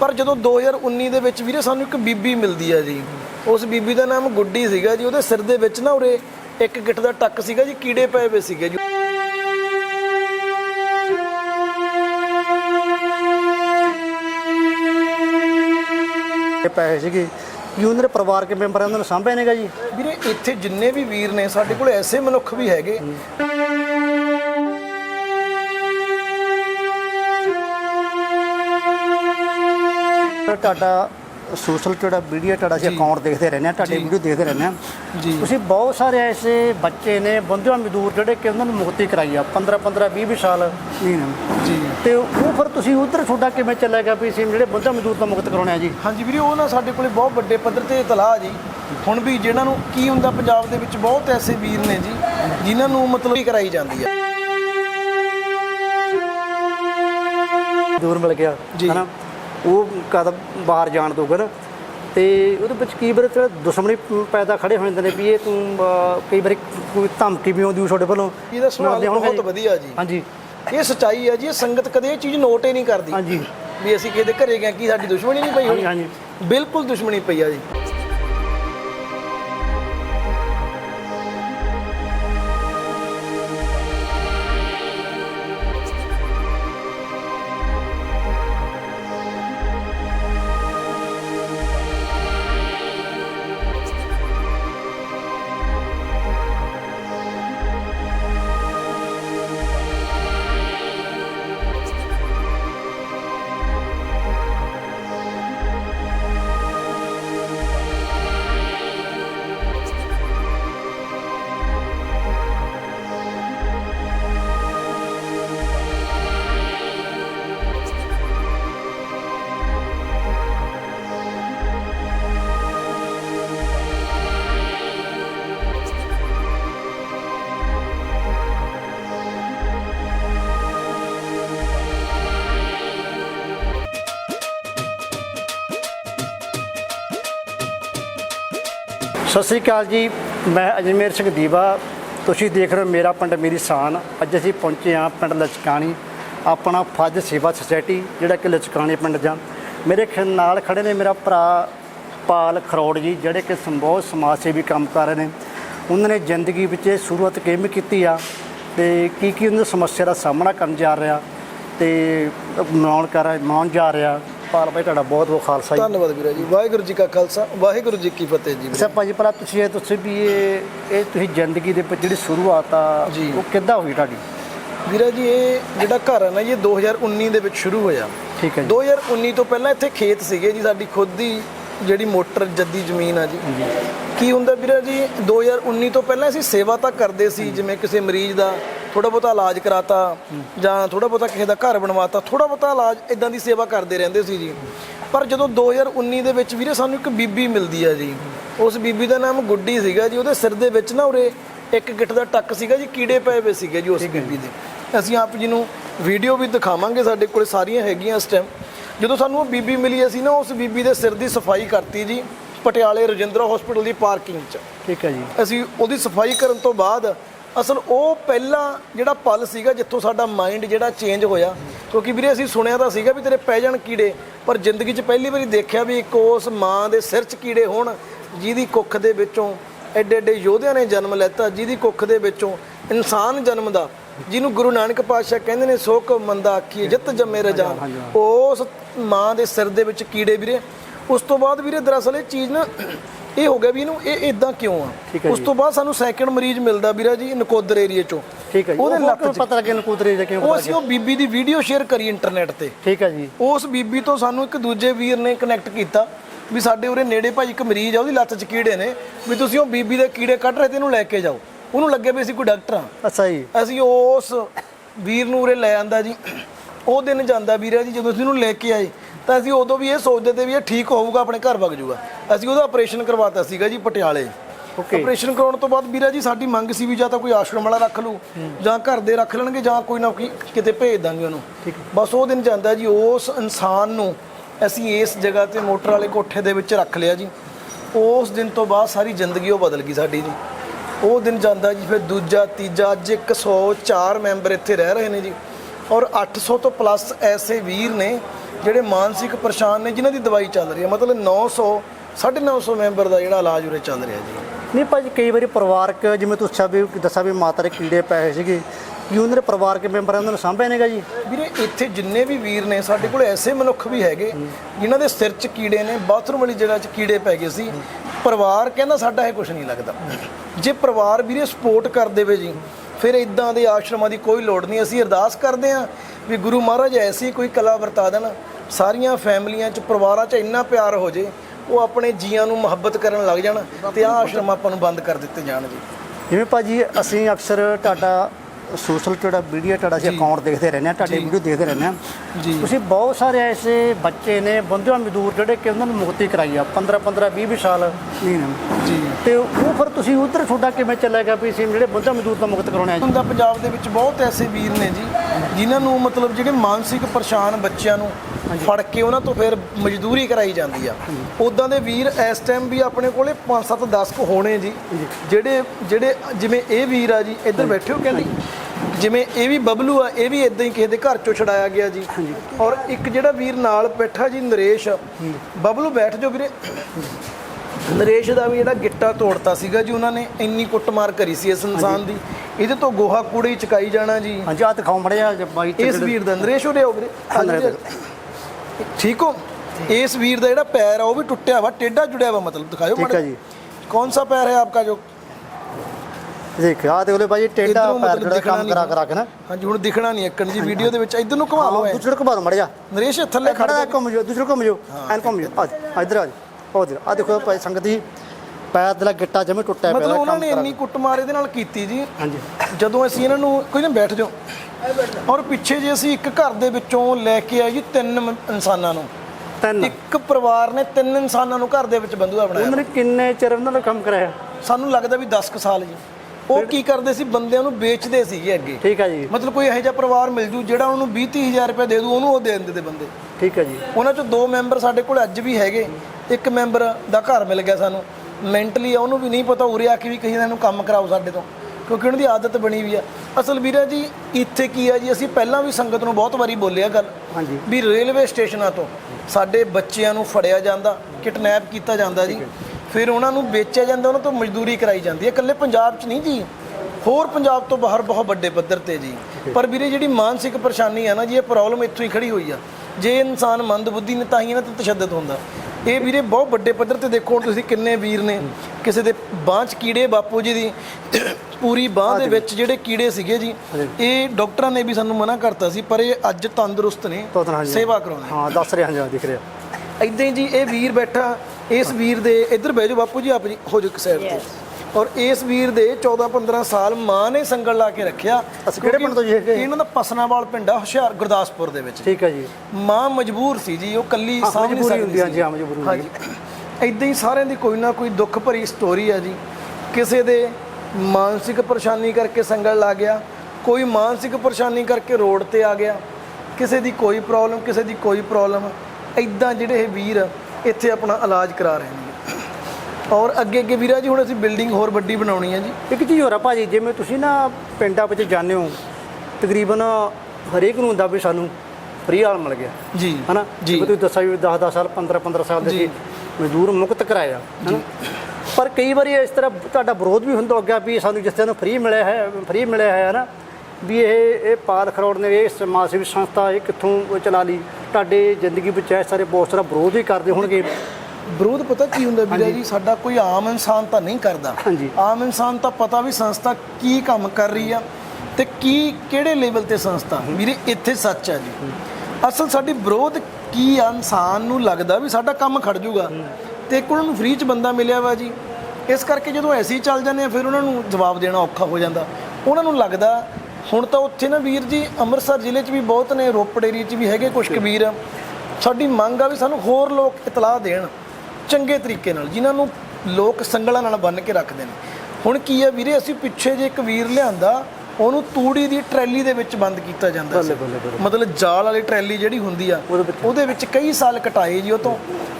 ਪਰ ਜਦੋਂ 2019 ਦੇ ਵਿੱਚ ਵੀਰੇ ਸਾਨੂੰ ਇੱਕ ਬੀਬੀ ਮਿਲਦੀ ਆ ਜੀ। ਉਸ ਬੀਬੀ ਦਾ ਨਾਮ ਗੁੱਡੀ ਸੀਗਾ ਜੀ। ਉਹਦੇ ਸਿਰ ਦੇ ਵਿੱਚ ਨਾ ਉਰੇ ਇੱਕ ਗਿੱਠ ਦਾ ਟੱਕ ਸੀਗਾ ਜੀ ਕੀੜੇ ਪਏ ਹੋਏ ਸੀਗੇ ਜੀ। ਇਹ ਪੈਸੇ ਸੀਗੇ। ਕਿ ਉਹਨਾਂ ਦੇ ਪਰਿਵਾਰਕ ਮੈਂਬਰਾਂ ਉਹਨਾਂ ਨੂੰ ਸਾਂਭਿਆ ਨੇਗਾ ਜੀ? ਵੀਰੇ ਇੱਥੇ ਜਿੰਨੇ ਵੀ ਵੀਰ ਨੇ ਸਾਡੇ ਕੋਲ ਐਸੇ ਮਨੁੱਖ ਵੀ ਹੈਗੇ। ਤੁਹਾਡਾ ਸੋਸ਼ਲ ਜਿਹੜਾ ਵੀਡੀਓ ਤੁਹਾਡਾ ਅਸੀਂ ਅਕਾਊਂਟ ਦੇਖਦੇ ਰਹਿੰਦੇ ਆ ਤੁਹਾਡੇ ਵੀਡੀਓ ਦੇਖਦੇ ਰਹਿੰਦੇ ਆ ਜੀ। ਤੁਸੀਂ ਬਹੁਤ ਸਾਰੇ ਐਸੇ ਬੱਚੇ ਨੇ ਬੰਦਿਆਂ ਮਜ਼ਦੂਰ ਜਿਹੜੇ ਕਿ ਉਹਨਾਂ ਨੂੰ ਮੁਕਤੀ ਕਰਾਈ ਆ 15 15 20 20 ਸਾਲ। ਜੀ। ਤੇ ਉਹ ਫਿਰ ਤੁਸੀਂ ਉਧਰ ਤੁਹਾਡਾ ਕਿਵੇਂ ਚੱਲਿਆ ਗਿਆ ਵੀ ਅਸੀਂ ਜਿਹੜੇ ਬੰਦਿਆਂ ਮਜ਼ਦੂਰ ਤੋਂ ਮੁਕਤ ਕਰਾਉਣੇ ਆ ਜੀ? ਹਾਂਜੀ ਵੀਰੇ ਉਹ ਨਾ ਸਾਡੇ ਕੋਲੇ ਬਹੁਤ ਵੱਡੇ ਪੱਧਰ ਤੇ ਇਤਲਾਹ ਜੀ। ਹੁਣ ਵੀ ਜਿਹਨਾਂ ਨੂੰ ਕੀ ਹੁੰਦਾ ਪੰਜਾਬ ਦੇ ਵਿੱਚ ਬਹੁਤ ਐਸੇ ਵੀਰ ਨੇ ਜੀ ਜਿਨ੍ਹਾਂ ਨੂੰ ਮਤਲਬ ਕਰਾਈ ਜਾਂਦੀ ਹੈ ਦੂਰ ਮਿਲ ਗਿਆ। ਹਨਾ? ਉਹ ਕਦ ਬਾਹਰ ਜਾਣ ਤੋਂ ਨਾ ਤੇ ਉਹਦੇ ਵਿੱਚ ਕਈ ਵਾਰ ਦੁਸ਼ਮਣੀ ਪੈਦਾ ਖੜੇ ਹੋ ਜਾਂਦੇ ਨੇ ਵੀ ਇਹ ਤੂੰ ਕਈ ਵਾਰੀ ਕੋਈ ਧਮਕੀ ਵੀ ਆਉਂਦੀ ਤੁਹਾਡੇ ਵੱਲੋਂ। ਇਹਦਾ ਸਵਾਲ ਹੋਣਗੇ ਬਹੁਤ। ਵਧੀਆ ਜੀ। ਹਾਂਜੀ। ਇਹ ਸੱਚਾਈ ਹੈ ਜੀ ਇਹ ਸੰਗਤ ਕਦੇ ਇਹ ਚੀਜ਼ ਨੋਟ ਹੀ ਨਹੀਂ ਕਰਦੀ। ਹਾਂਜੀ। ਵੀ ਅਸੀਂ ਕਿਸੇ ਦੇ ਘਰੇ ਗਏ ਕੀ ਸਾਡੀ ਦੁਸ਼ਮਣੀ ਨਹੀਂ ਪਈ ਹੋਣੀ। ਹਾਂਜੀ। ਬਿਲਕੁਲ ਦੁਸ਼ਮਣੀ ਪਈ ਆ ਜੀ। ਸਤਿ ਸ੍ਰੀ ਅਕਾਲ ਜੀ, ਮੈਂ ਅਜਮੇਰ ਸਿੰਘ ਦੀਵਾ। ਤੁਸੀਂ ਦੇਖ ਰਹੇ ਹੋ ਮੇਰਾ ਪਿੰਡ, ਮੇਰੀ ਸ਼ਾਨ। ਅੱਜ ਅਸੀਂ ਪਹੁੰਚੇ ਹਾਂ ਪਿੰਡ ਲਚਕਾਣੀ, ਆਪਣਾ ਫੱਜ ਸੇਵਾ ਸੁਸਾਇਟੀ, ਜਿਹੜਾ ਕਿ ਲਚਕਾਣੀ ਪਿੰਡ ਜਾਂ ਮੇਰੇ ਖ- ਨਾਲ ਖੜੇ ਨੇ ਮੇਰਾ ਭਰਾ ਪਾਲ ਖਰੋੜ ਜੀ, ਜਿਹੜੇ ਕਿ ਸਮ- ਸਮਾਜ ਸੇਵੀ ਕੰਮ ਕਰ ਰਹੇ ਨੇ। ਉਹਨਾਂ ਨੇ ਜ਼ਿੰਦਗੀ ਵਿੱਚ ਇਹ ਸ਼ੁਰੂਆਤ ਕਿਵੇਂ ਕੀਤੀ ਆ ਤੇ ਕੀ ਕੀ ਉਹਨਾਂ ਦੀ ਸਮੱਸਿਆ ਦਾ ਸਾਹਮਣਾ ਕਰਨ ਜਾ ਰਿਹਾ ਤੇ ਮਨਾਉਣ ਕਰ ਮਨਾਉਣ ਜਾ ਰਿਹਾ। ਪਾਲ ਭਾਈ ਤੁਹਾਡਾ ਬਹੁਤ ਬਹੁਤ ਖਾਲਸਾ ਜੀ। ਧੰਨਵਾਦ ਵੀਰਾ ਜੀ। ਵਾਹਿਗੁਰੂ ਜੀ ਕਾ ਖਾਲਸਾ ਵਾਹਿਗੁਰੂ ਜੀ ਕੀ ਫਤਿਹ ਜੀ ਅੱਛਾ ਭਾਜੀ ਭਰਾ ਤੁਸੀਂ ਇਹ ਤੁਸੀਂ ਵੀ ਇਹ ਇਹ ਤੁਸੀਂ ਜ਼ਿੰਦਗੀ ਦੇ ਵਿੱਚ ਜਿਹੜੀ ਸ਼ੁਰੂਆਤ ਆ। ਉਹ ਕਿੱਦਾਂ ਹੋਈ ਤੁਹਾਡੀ? ਵੀਰਾ ਜੀ ਇਹ ਜਿਹੜਾ ਘਰ ਹੈ ਨਾ ਇਹ 2019 ਦੇ ਵਿੱਚ ਸ਼ੁਰੂ ਹੋਇਆ। ਠੀਕ ਹੈ ਜੀ। 2019 ਤੋਂ ਪਹਿਲਾਂ ਇੱਥੇ ਖੇਤ ਸੀਗੇ ਜੀ ਸਾਡੀ ਖੁਦ ਦੀ ਜਿਹੜੀ ਮੋਟਰ ਜੱਦੀ ਜ਼ਮੀਨ ਆ ਜੀ। ਕੀ ਹੁੰਦਾ ਵੀਰਾ ਜੀ 2019 ਤੋਂ ਪਹਿਲਾਂ ਅਸੀਂ ਸੇਵਾ ਤਾਂ ਕਰਦੇ ਸੀ ਜਿਵੇਂ ਕਿਸੇ ਮਰੀਜ਼ ਦਾ ਥੋੜਾ ਬਹੁਤਾ ਇਲਾਜ ਕਰਾਤਾ ਜਾਂ ਥੋੜਾ ਬਹੁਤਾ ਕਿਸੇ ਦਾ ਘਰ ਬਣਵਾਤਾ ਥੋੜਾ ਬਹੁਤਾ ਇਲਾਜ ਇਦਾਂ ਦੀ ਸੇਵਾ ਕਰਦੇ ਰਹਿੰਦੇ ਸੀ ਜੀ। ਪਰ ਜਦੋਂ 2019 ਦੇ ਵਿੱਚ ਵੀਰੇ ਸਾਨੂੰ ਇੱਕ ਬੀਬੀ ਮਿਲਦੀ ਆ ਜੀ। ਉਸ ਬੀਬੀ ਦਾ ਨਾਮ ਗੁੱਡੀ ਸੀਗਾ ਜੀ ਉਹਦੇ ਸਿਰ ਦੇ ਵਿੱਚ ਨਾ ਉਰੇ ਇੱਕ ਗਿੱਠ ਦਾ ਟੱਕ ਸੀਗਾ ਜੀ ਕੀੜੇ ਪਏ ਹੋਏ ਸੀਗੇ ਜੀ ਉਸ ਬੀਬੀ ਦੇ। ਅਸੀਂ ਆਪ ਜੀ ਨੂੰ ਵੀਡੀਓ ਵੀ ਦਿਖਾਵਾਂਗੇ ਸਾਡੇ ਕੋਲ ਸਾਰੀਆਂ ਹੈਗੀਆਂ ਇਸ ਟਾਈਮ ਜਦੋਂ ਸਾਨੂੰ ਉਹ ਬੀਬੀ ਮਿਲੀ ਅਸੀਂ ਨਾ ਉਸ ਬੀਬੀ ਦੇ ਸਿਰ ਦੀ ਸਫ਼ਾਈ ਕਰਤੀ ਜੀ ਪਟਿਆਲੇ ਰਜਿੰਦਰਾ ਹਸਪੀਟਲ ਦੀ ਪਾਰਕਿੰਗ 'ਚ। ਠੀਕ ਹੈ ਜੀ। ਅਸੀਂ ਉਹਦੀ ਸਫ਼ਾਈ ਕਰਨ ਤੋਂ ਬਾਅਦ ਅਸਲ ਉਹ ਪਹਿਲਾ ਜਿਹੜਾ ਪਲ ਸੀਗਾ ਜਿੱਥੋਂ ਸਾਡਾ ਮਾਈਂਡ ਜਿਹੜਾ ਚੇਂਜ ਹੋਇਆ ਕਿਉਂਕਿ ਵੀਰੇ ਅਸੀਂ ਸੁਣਿਆ ਤਾਂ ਸੀਗਾ ਵੀ ਤੇਰੇ ਪੈ ਜਾਣ ਕੀੜੇ ਪਰ ਜ਼ਿੰਦਗੀ 'ਚ ਪਹਿਲੀ ਵਾਰੀ ਦੇਖਿਆ ਵੀ ਇੱਕ ਉਸ ਮਾਂ ਦੇ ਸਿਰ 'ਚ ਕੀੜੇ ਹੋਣ ਜਿਹਦੀ ਕੁੱਖ ਦੇ ਵਿੱਚੋਂ ਐਡੇ ਐਡੇ ਯੋਧਿਆਂ ਨੇ ਜਨਮ ਲੈਤਾ ਜਿਹਦੀ ਕੁੱਖ ਦੇ ਵਿੱਚੋਂ ਇਨਸਾਨ ਜਨਮਦਾ ਜਿਹਨੂੰ ਗੁਰੂ ਨਾਨਕ ਪਾਤਸ਼ਾਹ ਕਹਿੰਦੇ ਨੇ ਸੋ ਕੋ ਮੰਦਾ ਆਖੀਏ ਜਿਤ ਜੰਮੇ ਰਜਾਨ ਉਸ ਮਾਂ ਦੇ ਸਿਰ ਦੇ ਵਿੱਚ ਕੀੜੇ ਵੀਰੇ। ਉਸ ਤੋਂ ਬਾਅਦ ਵੀਰੇ ਦਰਅਸਲ ਇਹ ਚੀਜ਼ ਨਾ ਇਹ ਹੋ ਗਿਆ ਵੀ ਇਹਨੂੰ ਇਹ ਇਦਾਂ ਕਿਉਂ ਆ? ਉਸ ਤੋਂ ਬਾਅਦ ਸਾਨੂੰ ਸੈਕਿੰਡ ਮਰੀਜ਼ ਮਿਲਦਾ ਵੀਰਾ ਜੀ ਨਕੋਦਰ ਏਰੀਏ ਚੋਂ। ਠੀਕ ਹੈ ਜੀ। ਉਹਦੇ 'ਚ। ਪਤਾ ਲੱਗਿਆ ਨਕੂਦਰੇ ਦਾ ਕਿਉਂ ਉਹ ਅਸੀਂ ਉਹ ਬੀਬੀ ਦੀ ਵੀਡੀਓ ਸ਼ੇਅਰ ਕਰੀ ਇੰਟਰਨੈਟ ਤੇ। ਠੀਕ ਹੈ ਜੀ। ਉਸ ਬੀਬੀ ਤੋਂ ਸਾਨੂੰ ਇੱਕ ਦੂਜੇ ਵੀਰ ਨੇ ਕਨੈਕਟ ਕੀਤਾ ਵੀ ਸਾਡੇ ਉਰੇ ਨੇੜੇ ਭਾਈ ਇੱਕ ਮਰੀਜ਼ ਆ ਉਹਦੀ ਲੱਤ 'ਚ ਕੀੜੇ ਨੇ ਵੀ ਤੁਸੀਂ ਉਹ ਬੀਬੀ ਦੇ ਕੀੜੇ ਕੱਢ ਰਹੇ ਤੇ ਇਹਨੂੰ ਲੈ ਕੇ ਜਾਓ। ਉਹਨੂੰ ਲੱਗੇ ਵੀ ਅਸੀਂ ਕੋਈ ਡਾਕਟਰ ਆ ਅੱਛਾ ਜੀ। ਅਸੀਂ ਉਸ ਵੀਰ ਨੂੰ ਉਰੇ ਲੈ ਆਂਦਾ ਜੀ। ਉਹ ਦਿਨ ਜਾਂਦਾ ਵੀਰਾ ਜੀ ਜਦੋਂ ਅਸੀਂ ਉਹਨੂੰ ਲੈ ਕੇ ਆਏ ਤਾਂ ਅਸੀਂ ਉਦੋਂ ਵੀ ਇਹ ਸੋਚਦੇ ਤੇ ਵੀ ਇਹ ਠੀਕ ਹੋਊਗਾ ਆਪਣੇ ਘਰ ਵਗ ਜਾਊਗਾ ਅਸੀਂ ਉਹਦਾ ਆਪਰੇਸ਼ਨ ਕਰਵਾਤਾ ਸੀਗਾ ਜੀ ਪਟਿਆਲੇ। ਓਕੇ। ਆਪਰੇਸ਼ਨ ਕਰਾਉਣ ਤੋਂ ਬਾਅਦ ਵੀਰਾ ਜੀ ਸਾਡੀ ਮੰਗ ਸੀ ਵੀ ਜਾਂ ਤਾਂ ਕੋਈ ਆਸ਼ਰਮ ਵਾਲਾ ਰੱਖ ਲੂ ਜਾਂ ਘਰ ਦੇ ਰੱਖ ਲੈਣਗੇ ਜਾਂ ਕੋਈ ਨਾ ਕੋਈ ਕਿਤੇ ਭੇਜ ਦਾਂਗੇ ਉਹਨੂੰ। ਬਸ ਉਹ ਦਿਨ ਜਾਂਦਾ ਜੀ ਉਸ ਇਨਸਾਨ ਨੂੰ ਅਸੀਂ ਇਸ ਜਗ੍ਹਾ ਤੇ ਮੋਟਰ ਵਾਲੇ ਕੋਠੇ ਦੇ ਵਿੱਚ ਰੱਖ ਲਿਆ ਜੀ। ਉਸ ਦਿਨ ਤੋਂ ਬਾਅਦ ਸਾਰੀ ਜ਼ਿੰਦਗੀ ਉਹ ਬਦਲ ਗਈ ਸਾਡੀ ਜੀ। ਉਹ ਦਿਨ ਜਾਂਦਾ ਜੀ, ਫਿਰ ਦੂਜਾ, ਤੀਜਾ, ਅੱਜ 104 ਮੈਂਬਰ ਇੱਥੇ ਰਹਿ ਰਹੇ ਨੇ ਜੀ। ਔਰ 800 ਤੋਂ ਪਲੱਸ ਐਸੇ ਵੀਰ ਨੇ ਜਿਹੜੇ ਮਾਨਸਿਕ ਪਰੇਸ਼ਾਨ ਨੇ, ਜਿਨ੍ਹਾਂ ਦੀ ਦਵਾਈ ਚੱਲ ਰਹੀ ਹੈ। ਮਤਲਬ 900 950 ਮੈਂਬਰ ਦਾ ਜਿਹੜਾ ਇਲਾਜ ਉਰੇ ਚੱਲ ਰਿਹਾ ਜੀ। ਨਹੀਂ ਭਾਜੀ, ਕਈ ਵਾਰੀ ਪਰਿਵਾਰਕ, ਜਿਵੇਂ ਤੁਸੀਂ ਅੱਛਾ ਵੀ, ਦੱਸਿਆ ਵੀ ਮਾਤਾ ਦੇ ਕੀੜੇ ਪਏ ਸੀਗੇ। ਕੀ ਉਹਨਾਂ ਦੇ ਪਰਿਵਾਰਕ ਮੈਂਬਰਾਂ ਉਹਨਾਂ ਨੂੰ ਸਾਂਭਿਆ ਨਹੀਂਗਾ ਜੀ। ਵੀਰੇ ਇੱਥੇ ਜਿੰਨੇ ਵੀ ਵੀਰ ਨੇ ਸਾਡੇ ਕੋਲ ਐਸੇ ਮਨੁੱਖ ਵੀ ਹੈਗੇ ਜਿਨ੍ਹਾਂ ਦੇ ਸਿਰ 'ਚ ਕੀੜੇ ਨੇ ਬਾਥਰੂਮ ਵਾਲੀ ਜਗ੍ਹਾ 'ਚ ਕੀੜੇ ਪੈ ਗਏ ਸੀ। ਪਰਿਵਾਰ ਕਹਿੰਦਾ ਸਾਡਾ ਇਹ ਕੁਝ ਨਹੀਂ ਲੱਗਦਾ। ਜੇ ਪਰਿਵਾਰ ਵੀਰੇ ਸਪੋਰਟ ਕਰ ਦੇਵੇ ਜੀ ਫਿਰ ਇਦਾਂ ਦੇ ਆਸ਼ਰਮਾਂ ਦੀ ਕੋਈ ਲੋੜ ਨਹੀਂ। ਅਸੀਂ ਅਰਦਾਸ ਕਰਦੇ ਹਾਂ ਵੀ ਗੁਰੂ ਮਹਾਰਾਜ ਐਸੀ ਕੋਈ ਕਲਾ ਵਰਤਾ ਦੇਣ ਸਾਰੀਆਂ ਫੈਮਲੀਆਂ 'ਚ ਪਰਿਵਾਰਾਂ 'ਚ ਇੰਨਾ ਪਿਆਰ ਹੋ ਜੇ ਉਹ ਆਪਣੇ ਜੀਆਂ ਨੂੰ ਮੁਹੱਬਤ ਕਰਨ ਲੱਗ ਜਾਣ ਤੇ ਆਹ ਆਸ਼ਰਮ ਆਪਾਂ ਨੂੰ ਬੰਦ ਕਰ ਦਿੱਤੇ ਜਾਣ ਜੀ। ਜਿਵੇਂ ਭਾਜੀ ਅਸੀਂ ਅਕਸਰ ਤੁਹਾਡਾ ਸੋਸ਼ਲ ਜਿਹੜਾ ਮੀਡੀਆ ਤੁਹਾਡਾ ਅਸੀਂ ਅਕਾਊਂਟ ਦੇਖਦੇ ਰਹਿੰਦੇ ਆ ਤੁਹਾਡੇ ਵੀਡੀਓ ਦੇਖਦੇ ਰਹਿੰਦੇ ਆ ਜੀ। ਤੁਸੀਂ ਬਹੁਤ ਸਾਰੇ ਐਸੇ ਬੱਚੇ ਨੇ ਬੰਦਿਆਂ ਮਜ਼ਦੂਰ ਜਿਹੜੇ ਕਿ ਉਹਨਾਂ ਨੂੰ ਮੁਕਤੀ ਕਰਾਈ ਆ 15 15 20 20 ਸਾਲ। ਨਹੀਂ ਨੇ ਜੀ। ਤੇ ਉਹ ਫਿਰ ਤੁਸੀਂ ਉਧਰ ਤੁਹਾਡਾ ਕਿਵੇਂ ਚੱਲਿਆ ਗਿਆ ਵੀ ਅਸੀਂ ਜਿਹੜੇ ਬੰਦਾ ਮਜ਼ਦੂਰ ਤੋਂ ਮੁਕਤ ਕਰਾਉਣੇ ਆ ਜੀ? ਹੁੰਦਾ ਪੰਜਾਬ ਦੇ ਵਿੱਚ ਬਹੁਤ ਐਸੇ ਵੀਰ ਨੇ ਜੀ। ਜਿਨ੍ਹਾਂ ਨੂੰ ਮਤਲਬ ਜਿਹੜੇ ਮਾਨਸਿਕ ਪਰੇਸ਼ਾਨ ਬੱਚਿਆਂ ਨੂੰ ਫੜ ਕੇ ਉਹਨਾਂ ਤੋਂ ਫਿਰ ਮਜ਼ਦੂਰੀ ਕਰਾਈ ਜਾਂਦੀ ਆ। ਉਦਾਂ ਦੇ ਵੀਰ ਇਸ ਟਾਈਮ ਵੀ ਆਪਣੇ ਕੋਲੇ 5 7 10 ਕੁ ਹੋਣੇ ਜੀ। ਜਿਹੜੇ ਜਿਹੜੇ ਜਿਵੇਂ ਇਹ ਵੀਰ ਆ ਜੀ ਇੱਧਰ ਬੈਠੇ ਹੋ ਕਹਿੰਦੇ? ਜਿਵੇਂ ਇਹ ਵੀ ਬਬਲੂ ਆ ਇਹ ਵੀ ਇਦਾਂ ਹੀ ਕਿਸੇ ਦੇ ਘਰ ਚੋਂ ਛਡਾਇਆ ਗਿਆ ਜੀ। ਔਰ ਇੱਕ ਜਿਹੜਾ ਵੀਰ ਨਾਲ ਬੈਠਾ ਜੀ ਨਰੇਸ਼ ਬਬਲੂ ਬੈਠ ਜਾਓ ਵੀਰੇ। ਨਰੇਸ਼ ਦਾ ਵੀ ਜਿਹੜਾ ਗਿੱਟਾ ਤੋੜਤਾ ਸੀਗਾ ਜੀ ਉਹਨਾਂ ਨੇ ਇੰਨੀ ਕੁੱਟਮਾਰ ਕਰੀ ਸੀ ਇਸ ਇਨਸਾਨ ਦੀ। ਇਹਦੇ ਤੋਂ ਗੋਹਾ ਕੂੜੇ ਚਕਾਈ ਜਾਣਾ ਜੀ। ਹਾਂਜੀ ਆ ਦਿਖਾਉ ਮੜਿਆ ਬਾਈ ਇਸ ਵੀਰ ਦਾ ਨਰੇਸ਼ ਹੋ ਰਿਹਾ ਵੀਰੇ। ਠੀਕ ਹੋ? ਇਸ ਵੀਰ ਦਾ ਜਿਹੜਾ ਪੈਰ ਆ ਉਹ ਵੀ ਟੁੱਟਿਆ ਵਾ ਟੇਡਾ ਜੁੜਿਆ ਵਾ ਮਤਲਬ ਦਿਖਾਓ ਠੀਕ ਹੈ ਜੀ। ਕੌਣ ਸਾ ਪੈਰ ਹੈ ਆਪਕਾ ਜੋ? ਦੇਖ ਆ ਦੇਖ ਲੋ ਭਾਈ ਟੇਡਾ ਪੈਰ ਜਿਹੜਾ ਕੰਮ ਕਰਾ ਕਰਾ ਕੇ ਨਾ। ਹਾਂਜੀ ਹੁਣ ਦਿਖਣਾ ਨਹੀਂ ਇੱਕਣ ਜੀ ਵੀਡੀਓ ਦੇ ਵਿੱਚ। ਇਧਰ ਨੂੰ ਘੁਮਾ ਲਓ ਦੂਸਰੇ ਘੁਮਾ ਲਓ ਮੜ ਜਾ ਨਰੇਸ਼ ਥੱਲੇ ਖੜਾ ਘੁੰਮ ਜਾ ਦੂਸਰੇ ਘੁੰਮ ਜਾ ਐਨ ਘੁੰਮ ਜਾ ਆ ਇਧਰ ਆ ਜਾ ਜਾਓ ਉਧਰ ਆ ਦੇਖੋ ਭਾਈ ਸੰਗਤ ਜੀ ਪੈਰ ਦਾ ਗਿੱਟਾ ਜਮੇ ਟੁੱਟਿਆ ਪਿਆ ਮਤਲਬ ਉਹਨਾਂ ਨੇ ਇੰਨੀ ਕੁੱਟਮਾਰ ਇਹਦੇ ਨਾਲ ਕੀਤੀ ਜੀ। ਹਾਂਜੀ। ਜਦੋਂ ਅਸੀਂ ਇਹਨਾਂ ਨੂੰ ਕੋਈ ਨਾ ਬੈਠ ਜਾਓ। ਔਰ ਪਿੱਛੇ ਜੇ ਅਸੀਂ ਇੱਕ ਘਰ ਦੇ ਵਿੱਚੋਂ ਲੈ ਕੇ ਆਏ ਜੀ ਤਿੰਨ ਇਨਸਾਨਾਂ ਨੂੰ। ਤਿੰਨ। ਇੱਕ ਪਰਿਵਾਰ ਨੇ ਤਿੰਨ ਇਨਸਾਨਾਂ ਨੂੰ ਘਰ ਦੇ ਵਿੱਚ ਬੰਦੂਆ ਬਣਾਇਆ। ਉਹਨਾਂ ਨੇ ਕਿੰਨੇ ਚਿਰ ਉਹਨਾਂ ਦਾ ਕੰਮ ਕਰਾਇਆ? ਸਾਨੂੰ ਲੱਗਦਾ ਵੀ 10 ਕੁ ਸਾਲ ਜੀ। ਉਹ ਕੀ ਕਰਦੇ ਸੀ? ਬੰਦਿਆਂ ਨੂੰ ਵੇਚਦੇ ਸੀਗੇ ਅੱਗੇ। ਠੀਕ ਹੈ ਜੀ। ਮਤਲਬ ਕੋਈ ਇਹੋ ਜਿਹਾ ਪਰਿਵਾਰ ਮਿਲ ਜੂ ਜਿਹੜਾ ਉਹਨੂੰ 20 30 ਹਜ਼ਾਰ ਰੁਪਏ ਦੇ ਦੂ ਉਹਨੂੰ ਉਹ ਦੇ ਦਿੰਦੇ ਤੇ ਬੰਦੇ। ਠੀਕ ਹੈ ਜੀ। ਉਹਨਾਂ ਚੋਂ ਦੋ ਮੈਂਬਰ ਸਾਡੇ ਕੋਲ ਅੱਜ ਵੀ ਹੈਗੇ ਇੱਕ ਮੈਂਬਰ ਦਾ ਘਰ ਮਿਲ ਗਿਆ ਸਾਨੂੰ। ਮੈਂਟਲੀ ਉਹਨੂੰ ਵੀ ਨਹੀਂ ਪਤਾ ਉਰੇ ਆ ਕੇ ਵੀ ਕਹੀਂ ਇਹਨਾਂ ਨੂੰ ਕੰਮ ਕਰਾਓ ਸਾਡੇ ਤੋਂ ਕਿਉਂਕਿ ਉਹਨਾਂ ਦੀ ਆਦਤ ਬਣੀ ਵੀ ਆ। ਅਸਲ ਵੀਰਾ ਜੀ ਇੱਥੇ ਕੀ ਆ ਜੀ ਅਸੀਂ ਪਹਿਲਾਂ ਵੀ ਸੰਗਤ ਨੂੰ ਬਹੁਤ ਵਾਰੀ ਬੋਲਿਆ ਗੱਲ ਹਾਂਜੀ। ਵੀ ਰੇਲਵੇ ਸਟੇਸ਼ਨਾਂ ਤੋਂ ਸਾਡੇ ਬੱਚਿਆਂ ਨੂੰ ਫੜਿਆ ਜਾਂਦਾ ਕਿਡਨੈਪ ਕੀਤਾ ਜਾਂਦਾ ਜੀ। ਫਿਰ ਉਹਨਾਂ ਨੂੰ ਵੇਚਿਆ ਜਾਂਦਾ ਉਹਨਾਂ ਤੋਂ ਮਜ਼ਦੂਰੀ ਕਰਾਈ ਜਾਂਦੀ ਹੈ। ਇਕੱਲੇ ਪੰਜਾਬ 'ਚ ਨਹੀਂ ਜੀ। ਹੋਰ ਪੰਜਾਬ ਤੋਂ ਬਾਹਰ ਬਹੁਤ ਵੱਡੇ ਪੱਧਰ ਤੇ ਜੀ। ਪਰ ਵੀਰੇ ਜਿਹੜੀ ਮਾਨਸਿਕ ਪਰੇਸ਼ਾਨੀ ਹੈ ਨਾ ਜੀ ਇਹ ਪ੍ਰੋਬਲਮ ਇੱਥੋਂ ਹੀ ਖੜੀ ਹੋਈ ਆ। ਜੇ ਇਨਸਾਨ ਮੰਦਬੁੱਧੀ ਨੇ ਤਾਂ ਹੀ ਇਹਨਾਂ ਤੇ ਤਸ਼ੱਦਦ ਹੁੰਦਾ। ਇਹ ਵੀਰੇ ਬਹੁਤ ਵੱਡੇ ਪੱਧਰ ਤੇ ਦੇਖੋ ਹੁਣ ਤੁਸੀਂ ਕਿੰਨੇ ਵੀਰ ਨੇ। ਕਿਸੇ ਦੇ ਬਾਂਹ 'ਚ ਕੀੜੇ ਬਾਪੂ ਜੀ ਦੀ ਪੂਰੀ ਬਾਂਹ ਦੇ ਵਿੱਚ ਜਿਹੜੇ ਕੀੜੇ ਸੀਗੇ ਜੀ ਇਹ ਡਾਕਟਰਾਂ ਨੇ ਵੀ ਸਾਨੂੰ ਮਨਾ ਕਰਤਾ ਸੀ ਪਰ ਇਹ ਅੱਜ ਤੰਦਰੁਸਤ ਨੇ ਸੇਵਾ ਕਰਾਉਂਦੇ ਹਾਂ ਦੱਸ ਰਿਹਾ ਹਾਂ ਦਿਖ ਰਿਹਾ। ਇਦਾਂ ਹੀ ਜੀ ਇਹ ਵੀਰ ਬੈਠਾ ਇਸ ਵੀਰ ਦੇ ਇੱਧਰ ਬਹਿ ਜਾਓ ਬਾਪੂ ਜੀ ਆਪ ਜੀ ਹੋ ਜਾਓ ਇੱਕ ਸਾਈਡ ਤੇ। ਔਰ ਇਸ ਵੀਰ ਦੇ 14 15 ਸਾਲ ਮਾਂ ਨੇ ਸੰਗਲ ਲਾ ਕੇ ਰੱਖਿਆ। ਅੱਛਾ, ਕਿਹੜੇ ਪਿੰਡ ਤੋਂ ਜੀ ਇਹ? ਇਹਨਾਂ ਦਾ ਪਸਨਾਵਾਲ ਪਿੰਡ ਆ ਹੁਸ਼ਿਆਰ ਗੁਰਦਾਸਪੁਰ ਦੇ ਵਿੱਚ। ਠੀਕ ਹੈ ਜੀ। ਮਾਂ ਮਜਬੂਰ ਸੀ ਜੀ ਉਹ ਕੱਲੀ ਹਾਂ, ਸਾਂਭ ਨਹੀਂ ਮਜਬੂਰੀ ਸਕਦੀ ਹੁੰਦੀ ਆ ਸੀ। ਜੀ, ਹਾਂ, ਮਜਬੂਰੀ ਹੁੰਦੀ ਹਾਂਜੀ। ਇਦਾਂ ਹੀ ਸਾਰਿਆਂ ਦੀ ਕੋਈ ਨਾ ਕੋਈ ਦੁੱਖ ਭਰੀ ਸਟੋਰੀ ਆ ਜੀ। ਕਿਸੇ ਦੇ ਮਾਨਸਿਕ ਪਰੇਸ਼ਾਨੀ ਕਰਕੇ ਸੰਗਲ ਲਾ ਗਿਆ ਕੋਈ ਮਾਨਸਿਕ ਪਰੇਸ਼ਾਨੀ ਕਰਕੇ ਰੋਡ ਤੇ ਆ ਗਿਆ ਕਿਸੇ ਦੀ ਕੋਈ ਪ੍ਰੋਬਲਮ ਕਿਸੇ ਦੀ ਕੋਈ ਪ੍ਰੋਬਲਮ ਇਦਾਂ ਜਿਹੜੇ ਇਹ ਵੀਰ ਇੱਥੇ ਆਪਣਾ ਇਲਾਜ ਕਰਾ ਰਹੇ ਨੇ। ਔਰ ਅੱਗੇ ਅੱਗੇ ਵੀਰਾ ਜੀ ਹੁਣ ਅਸੀਂ ਬਿਲਡਿੰਗ ਹੋਰ ਵੱਡੀ ਬਣਾਉਣੀ ਹੈ ਜੀ। ਇੱਕ ਚੀਜ਼ ਹੋਰ ਆ ਭਾਜੀ ਜਿਵੇਂ ਤੁਸੀਂ ਨਾ ਪਿੰਡਾਂ ਵਿੱਚ ਜਾਂਦੇ ਹੋ ਤਕਰੀਬਨ ਹਰੇਕ ਨੂੰ ਹੁੰਦਾ ਵੀ ਸਾਨੂੰ ਫ੍ਰੀ ਹਾਲ ਮਿਲ ਗਿਆ। ਜੀ ਹਨਾ? ਜੀ। ਜਿਵੇਂ ਤੁਸੀਂ ਦੱਸਿਆ ਵੀ 10 10 ਸਾਲ 15 15 ਸਾਲ ਦੇ। ਸੀ ਮਜ਼ਦੂਰ ਮੁਕਤ ਕਰਾਇਆ ਹਨਾ? ਪਰ ਕਈ ਵਾਰੀ ਇਸ ਤਰ੍ਹਾਂ ਤੁਹਾਡਾ ਵਿਰੋਧ ਵੀ ਹੁੰਦਾ ਅੱਗੇ ਵੀ ਸਾਨੂੰ ਜਿਸ ਤਰ੍ਹਾਂ ਨੂੰ ਫ੍ਰੀ ਮਿਲਿਆ ਹੈ ਫ੍ਰੀ ਮਿਲਿਆ ਹੈ ਨਾ ਵੀ ਇਹ ਇਹ ਪਾਲ ਖਰੋੜ ਨੇ ਇਹ ਸਮਾਜ ਸੇਵੀ ਸੰਸਥਾ ਇਹ ਕਿੱਥੋਂ ਚਲਾ ਲਈ? ਤੁਹਾਡੇ ਜ਼ਿੰਦਗੀ ਵਿੱਚ ਇਹ ਸਾਰੇ ਬਹੁਤ ਸਾਰਾ ਵਿਰੋਧ ਵੀ ਕਰਦੇ ਹੋਣਗੇ। ਵਿਰੋਧ ਪਤਾ ਕੀ ਹੁੰਦਾ ਵੀਰਾ ਜੀ? ਸਾਡਾ ਕੋਈ ਆਮ ਇਨਸਾਨ ਤਾਂ ਨਹੀਂ ਕਰਦਾ। ਆਮ ਇਨਸਾਨ ਤਾਂ ਪਤਾ ਵੀ ਸੰਸਥਾ ਕੀ ਕੰਮ ਕਰ ਰਹੀ ਆ ਤੇ ਕੀ ਕਿਹੜੇ ਲੈਵਲ ਤੇ ਸੰਸਥਾ? ਵੀਰੇ ਇੱਥੇ ਸੱਚ ਆ ਜੀ। ਅਸਲ ਸਾਡੀ ਵਿਰੋਧ ਕੀ ਆ? ਇਨਸਾਨ ਨੂੰ ਲੱਗਦਾ ਵੀ ਸਾਡਾ ਕੰਮ ਖੜ ਜਾਊਗਾ ਤੇ ਇੱਕ ਉਹਨਾਂ ਨੂੰ ਫ੍ਰੀ ਚ ਬੰਦਾ ਮਿਲਿਆ ਵਾ ਜੀ। ਇਸ ਕਰਕੇ ਜਦੋਂ ਐਸੀ ਚੱਲ ਜਾਂਦੇ ਆ ਫਿਰ ਉਹਨਾਂ ਨੂੰ ਜਵਾਬ ਦੇਣਾ ਔਖਾ ਹੋ ਜਾਂਦਾ। ਉਹਨਾਂ ਨੂੰ ਲੱਗਦਾ ਹੁਣ ਤਾਂ ਉੱਥੇ ਨਾ ਵੀਰ ਜੀ ਅੰਮ੍ਰਿਤਸਰ ਜ਼ਿਲ੍ਹੇ 'ਚ ਵੀ ਬਹੁਤ ਨੇ ਰੋਪੜ ਏਰੀਏ 'ਚ ਵੀ ਹੈਗੇ ਕੁਝ ਕਬੀਰ। ਸਾਡੀ ਮੰਗ ਆ ਵੀ ਸਾਨੂੰ ਹੋਰ ਲੋਕ ਇਤਲਾਹ ਦੇਣ। ਚੰਗੇ ਤਰੀਕੇ ਨਾਲ ਜਿਨ੍ਹਾਂ ਨੂੰ ਲੋਕ ਸੰਗਲਾਂ ਨਾਲ ਬੰਨ੍ਹ ਕੇ ਰੱਖਦੇ ਨੇ। ਹੁਣ ਕੀ ਆ ਵੀਰੇ ਅਸੀਂ ਪਿੱਛੇ ਜੇ ਇੱਕ ਵੀਰ ਲਿਆਂਦਾ ਉਹਨੂੰ ਤੂੜੀ ਦੀ ਟਰੈਲੀ ਦੇ ਵਿੱਚ ਬੰਦ ਕੀਤਾ ਜਾਂਦਾ ਸੀ। ਮਤਲਬ ਜਾਲ ਵਾਲੀ ਟਰੈਲੀ ਜਿਹੜੀ ਹੁੰਦੀ ਆ ਉਹਦੇ ਵਿੱਚ। ਕਈ ਸਾਲ ਕਟਾਏ ਜੀ ਉਹ ਤੋਂ